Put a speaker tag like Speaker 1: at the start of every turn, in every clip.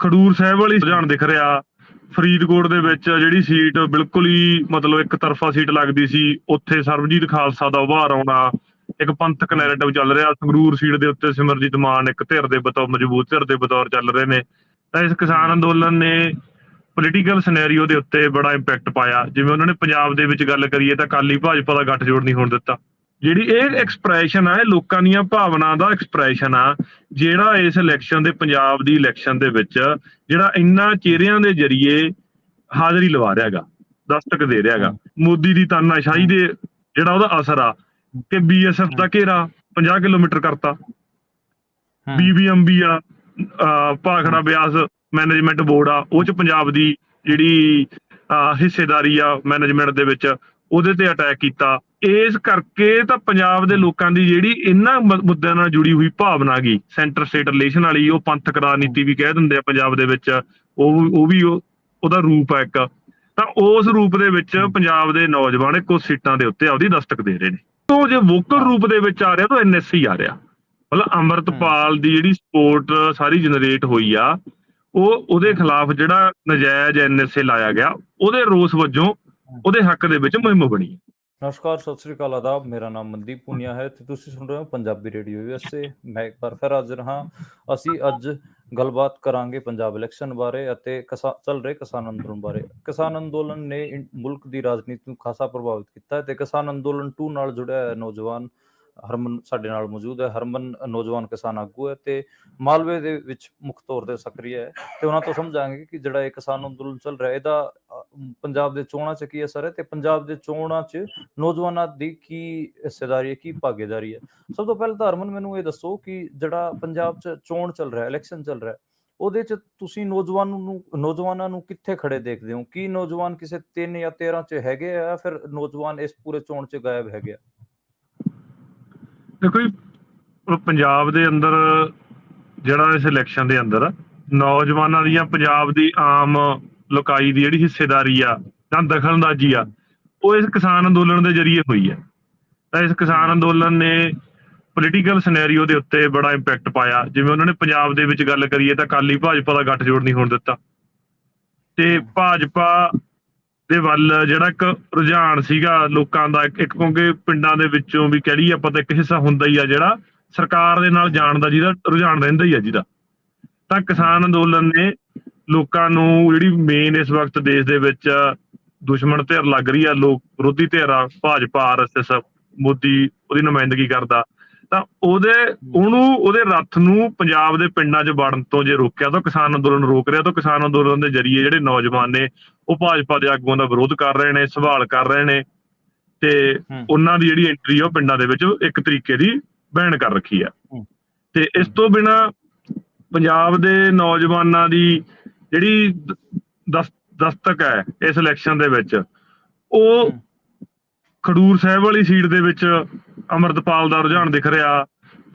Speaker 1: ਖਡੂਰ ਸਾਹਿਬ ਵਾਲੀ ਰੁਝਾਨ ਦਿਖ ਰਿਹਾ। ਫਰੀਦਕੋਟ ਦੇ ਵਿੱਚ ਜਿਹੜੀ ਸੀਟ ਬਿਲਕੁਲ ਹੀ ਮਤਲਬ ਇੱਕ ਤਰਫਾ ਸੀਟ ਲੱਗਦੀ ਸੀ, ਉੱਥੇ ਸਰਬਜੀਤ ਖਾਲਸਾ ਦਾ ਉਭਾਰ ਆਉਣਾ, ਇੱਕ ਪੰਥਕ ਨੈਰੇਟਿਵ ਚੱਲ ਰਿਹਾ। ਸੰਗਰੂਰ ਸੀਟ ਦੇ ਉੱਤੇ ਸਿਮਰਜੀਤ ਮਾਨ ਇੱਕ ਧਿਰ ਦੇ ਬਤੌਰ, ਮਜ਼ਬੂਤ ਧਿਰ ਦੇ ਬਤੌਰ ਚੱਲ ਰਹੇ ਨੇ। ਤਾਂ ਇਸ ਕਿਸਾਨ ਅੰਦੋਲਨ ਨੇ ਪੋਲੀਟੀਕਲ ਸਿਨੈਰੀਓ ਦੇ ਉੱਤੇ ਬੜਾ ਇੰਪੈਕਟ ਪਾਇਆ। ਜਿਵੇਂ ਉਹਨਾਂ ਨੇ ਪੰਜਾਬ ਦੇ ਵਿੱਚ ਗੱਲ ਕਰੀਏ ਤਾਂ ਕਾਲੀ ਭਾਜਪਾ ਦਾ ਗੱਠਜੋੜ ਨਹੀਂ ਹੋਣ ਦਿੱਤਾ। ਜਿਹੜੀ ਇਹ ਐਕਸਪ੍ਰੈਸ਼ਨ ਆ ਇਹ ਲੋਕਾਂ ਦੀਆਂ ਭਾਵਨਾ ਦਾ ਐਕਸਪ੍ਰੈਸ਼ਨ ਆ ਜਿਹੜਾ ਇਸ ਇਲੈਕਸ਼ਨ ਦੇ ਪੰਜਾਬ ਦੀ ਇਲੈਕਸ਼ਨ ਦੇ ਵਿੱਚ ਜਿਹੜਾ ਇੰਨਾ ਚਿਹਰਿਆਂ ਦੇ ਜ਼ਰੀਏ ਹਾਜ਼ਰੀ ਲਵਾ ਰਿਹਾਗਾ ਦਸਤਕ ਦੇ ਰਿਹਾਗਾ ਮੋਦੀ ਦੀ ਤਾਨਾਸ਼ਾਹੀ ਦੇ ਜਿਹੜਾ ਉਹਦਾ ਅਸਰ ਆ ਕਿ ਬੀਐਸਐਫ ਦਾ ਘੇਰਾ 50 ਕਿਲੋਮੀਟਰ ਕਰਤਾ। ਬੀਬੀਐਮਬੀ ਆ ਭਾਖੜਾ ਬਿਆਸ ਮੈਨੇਜਮੈਂਟ ਬੋਰਡ ਆ ਉਹ ਚ ਪੰਜਾਬ ਦੀ ਜਿਹੜੀ ਹਿੱਸੇਦਾਰੀ ਆ ਮੈਨੇਜਮੈਂਟ ਦੇ ਵਿੱਚ ਉਹਦੇ ਤੇ ਅਟੈਕ ਕੀਤਾ। ਇਸ ਕਰਕੇ ਤਾਂ ਪੰਜਾਬ ਦੇ ਲੋਕਾਂ ਦੀ ਜਿਹੜੀ ਇਹਨਾਂ ਮੁੱਦਿਆਂ ਨਾਲ ਜੁੜੀ ਹੋਈ ਭਾਵਨਾ ਗਈ ਸੈਂਟਰ ਸਟੇਟ ਰਿਲੇਸ਼ਨ ਵਾਲੀ ਉਹ ਪੰਥਕ ਰਾਜਨੀਤੀ ਵੀ ਕਹਿ ਦਿੰਦੇ ਆ ਪੰਜਾਬ ਦੇ ਵਿੱਚ। ਉਹ ਉਹ ਵੀ ਉਹ- ਉਹਦਾ ਰੂਪ ਹੈ ਇੱਕ। ਤਾਂ ਉਸ ਰੂਪ ਦੇ ਵਿੱਚ ਪੰਜਾਬ ਦੇ ਨੌਜਵਾਨ ਕੁਝ ਸੀਟਾਂ ਦੇ ਉੱਤੇ ਆਪਦੀ ਦਸਤਕ ਦੇ ਰਹੇ ਨੇ। ਉਹ ਜੇ ਵੋਕਲ ਰੂਪ ਦੇ ਵਿੱਚ ਆ ਰਿਹਾ ਤਾਂ ਐਨਐਸਸੀ ਆ ਰਿਹਾ। ਮਤਲਬ ਅੰਮ੍ਰਿਤਪਾਲ ਦੀ ਜਿਹੜੀ ਸਪੋਰਟ ਸਾਰੀ ਜਨਰੇਟ ਹੋਈ ਆ ਉਹ ਉਹਦੇ ਖਿਲਾਫ ਜਿਹੜਾ ਨਜਾਇਜ਼ ਐਨਐਸਏ ਲਾਇਆ ਗਿਆ ਉਹਦੇ ਰੋਸ ਵਜੋਂ ਉਹਦੇ ਹੱਕ ਦੇ ਵਿੱਚ ਮੁਹਿੰਮ ਬਣੀ।
Speaker 2: ਨਮਸਕਾਰ, ਸਤਿ ਸ੍ਰੀ ਅਕਾਲ ਆਦਾਬ। ਮੇਰਾ ਨਾਮ ਮਨਦੀਪ ਪੁਨੀਆ ਹੈ ਤੇ ਤੁਸੀਂ ਸੁਣ ਰਹੇ ਹੋ ਪੰਜਾਬੀ ਰੇਡੀਓ ਯੂਐਸਏ ਮੈਂ ਇੱਕ ਵਾਰ ਫਿਰ ਹਾਜ਼ਰ ਹਾਂ। ਅਸੀਂ ਅੱਜ ਗੱਲਬਾਤ ਕਰਾਂਗੇ ਪੰਜਾਬ ਇਲੈਕਸ਼ਨ ਬਾਰੇ ਅਤੇ ਕਿਸਾ- ਚੱਲ ਰਹੇ ਕਿਸਾਨ ਅੰਦੋਲਨ ਬਾਰੇ। ਕਿਸਾਨ ਅੰਦੋਲਨ ਨੇ ਮੁਲਕ ਦੀ ਰਾਜਨੀਤੀ ਨੂੰ ਖਾਸਾ ਪ੍ਰਭਾਵਿਤ ਕੀਤਾ ਹੈ ਤੇ ਕਿਸਾਨ ਅੰਦੋਲਨ 2 ਨਾਲ ਜੁੜਿਆ ਹੋਇਆ ਨੌਜਵਾਨ ਹਰਮਨ ਸਾਡੇ ਨਾਲ ਮੌਜੂਦ ਹੈ। ਹਰਮਨ, ਨੌਜਵਾਨ ਕਿਸਾਨ ਆਗੂ ਹੈ ਤੇ ਮਾਲਵੇ ਦੇ ਵਿੱਚ ਮੁੱਖ ਤੌਰ ਤੇ ਸਕਰੀ ਹੈ। ਤੇ ਉਹਨਾਂ ਤੋਂ ਸਮਝਾਂਗੇ ਕਿ ਜਿਹੜਾ ਇਹ ਕਿਸਾਨ ਅੰਦੋਲਨ ਚੱਲ ਰਿਹਾ ਇਹਦਾ ਪੰਜਾਬ ਦੇ ਚੋਣਾਂ 'ਚ ਕੀ ਅਸਰ ਹੈ ਤੇ ਪੰਜਾਬ ਦੇ ਚੋਣਾਂ 'ਚ ਨੌਜਵਾਨਾਂ ਦੀ ਕੀ ਹਿੱਸੇਦਾਰੀ ਹੈ, ਕੀ ਭਾਗੀਦਾਰੀ ਹੈ? ਸਭ ਤੋਂ ਪਹਿਲਾਂ ਤਾਂ ਹਰਮਨ, ਮੈਨੂੰ ਇਹ ਦੱਸੋ ਕਿ ਜਿਹੜਾ ਪੰਜਾਬ 'ਚ ਚੋਣ ਚੱਲ ਰਿਹਾ ਇਲੈਕਸ਼ਨ ਚੱਲ ਰਿਹਾ ਉਹਦੇ 'ਚ ਤੁਸੀਂ ਨੌਜਵਾਨ ਨੂੰ, ਨੌਜਵਾਨਾਂ ਨੂੰ ਕਿੱਥੇ ਖੜੇ ਦੇਖਦੇ ਹੋ? ਕੀ ਨੌਜਵਾਨ ਕਿਸੇ 3 ਜਾਂ 13 'ਚ ਹੈਗੇ ਆ ਫਿਰ ਨੌਜਵਾਨ ਇਸ ਪੂਰੇ ਚੋਣ 'ਚ ਗਾਇਬ ਹੈਗੇ ਆ?
Speaker 1: ਦੇਖੋ ਜੀ ਪੰਜਾਬ ਦੇ ਅੰਦਰ ਜਿਹੜਾ ਇਸ ਇਲੈਕਸ਼ਨ ਦੇ ਅੰਦਰ ਨੌਜਵਾਨਾਂ ਦੀਆਂ ਪੰਜਾਬ ਦੀ ਆਮ ਲੋਕਾਈ ਦੀ ਜਿਹੜੀ ਹਿੱਸੇਦਾਰੀ ਆ ਜਾਂ ਦਖਲਅੰਦਾਜ਼ੀ ਆ, ਉਹ ਇਸ ਕਿਸਾਨ ਅੰਦੋਲਨ ਦੇ ਜ਼ਰੀਏ ਹੋਈ ਹੈ ਤਾਂ ਇਸ ਕਿਸਾਨ ਅੰਦੋਲਨ ਨੇ ਪੋਲੀਟੀਕਲ ਸਿਨੈਰੀਓ ਦੇ ਉੱਤੇ ਬੜਾ ਇੰਪੈਕਟ ਪਾਇਆ। ਜਿਵੇਂ ਉਹਨਾਂ ਨੇ ਪੰਜਾਬ ਦੇ ਵਿੱਚ ਗੱਲ ਕਰੀਏ ਤਾਂ ਕਾਲੀ ਭਾਜਪਾ ਦਾ ਗੱਠਜੋੜ ਨਹੀਂ ਹੋਣ ਦਿੱਤਾ। ਤੇ ਭਾਜਪਾ ਦੇ ਵੱਲ ਜਿਹੜਾ ਇੱਕ ਰੁਝਾਨ ਸੀਗਾ ਲੋਕਾਂ ਦਾ, ਇੱਕ ਕਿਉਂਕਿ ਪਿੰਡਾਂ ਦੇ ਵਿੱਚੋਂ ਵੀ ਕਹਿ ਲਈਏ ਆਪਾਂ ਤਾਂ ਇੱਕ ਹਿੱਸਾ ਹੁੰਦਾ ਹੀ ਆ ਜਿਹੜਾ ਸਰਕਾਰ ਦੇ ਨਾਲ ਜਾਣ ਦਾ ਜਿਹਦਾ ਰੁਝਾਨ ਰਹਿੰਦਾ ਹੀ ਆ ਜਿਹਦਾ। ਤਾਂ ਕਿਸਾਨ ਅੰਦੋਲਨ ਨੇ ਲੋਕਾਂ ਨੂੰ ਜਿਹੜੀ ਮੇਨ ਇਸ ਵਕਤ ਦੇਸ਼ ਦੇ ਵਿੱਚ ਦੁਸ਼ਮਣ ਧਿਰ ਲੱਗ ਰਹੀ ਆ, ਲੋਕ ਵਿਰੋਧੀ ਧਿਰ ਆ ਭਾਜਪਾ ਆਰਐਸਐਸ ਮੋਦੀ ਉਹਦੀ ਨੁਮਾਇੰਦਗੀ ਕਰਦਾ। ਤਾਂ ਉਹਦੇ, ਉਹਨੂੰ, ਉਹਦੇ ਰੱਥ ਨੂੰ ਪੰਜਾਬ ਦੇ ਪਿੰਡਾਂ 'ਚ ਵੜਨ ਤੋਂ ਜੇ ਰੋਕਿਆ ਤਾਂ ਕਿਸਾਨ ਅੰਦੋਲਨ ਰੋਕ ਰਿਹਾ ਤਾਂ ਕਿਸਾਨ ਅੰਦੋਲਨ ਦੇ ਜ਼ਰੀਏ ਜਿਹੜੇ ਨੌਜਵਾਨ ਨੇ ਉਹ ਭਾਜਪਾ ਦੇ ਆਗੂਆਂ ਦਾ ਵਿਰੋਧ ਕਰ ਰਹੇ ਨੇ ਸਵਾਲ ਕਰ ਰਹੇ ਨੇ ਤੇ। ਉਹਨਾਂ ਦੀ ਜਿਹੜੀ ਐਂਟਰੀ ਉਹ ਪਿੰਡਾਂ ਦੇ ਵਿੱਚ ਇੱਕ ਤਰੀਕੇ ਦੀ ਬੈਨ ਕਰ ਰੱਖੀ ਆ। ਤੇ ਇਸ ਤੋਂ ਬਿਨਾ ਪੰਜਾਬ ਦੇ ਨੌਜਵਾਨਾਂ ਦੀ ਜਿਹੜੀ ਦਸਤਕ ਹੈ ਇਸ ਇਲੈਕਸ਼ਨ ਦੇ ਵਿੱਚ ਉਹ। ਖਡੂਰ ਸਾਹਿਬ ਵਾਲੀ ਸੀਟ ਦੇ ਵਿੱਚ ਅਮਰਤਪਾਲ ਦਾ ਰੁਝਾਨ ਦਿਖ ਰਿਹਾ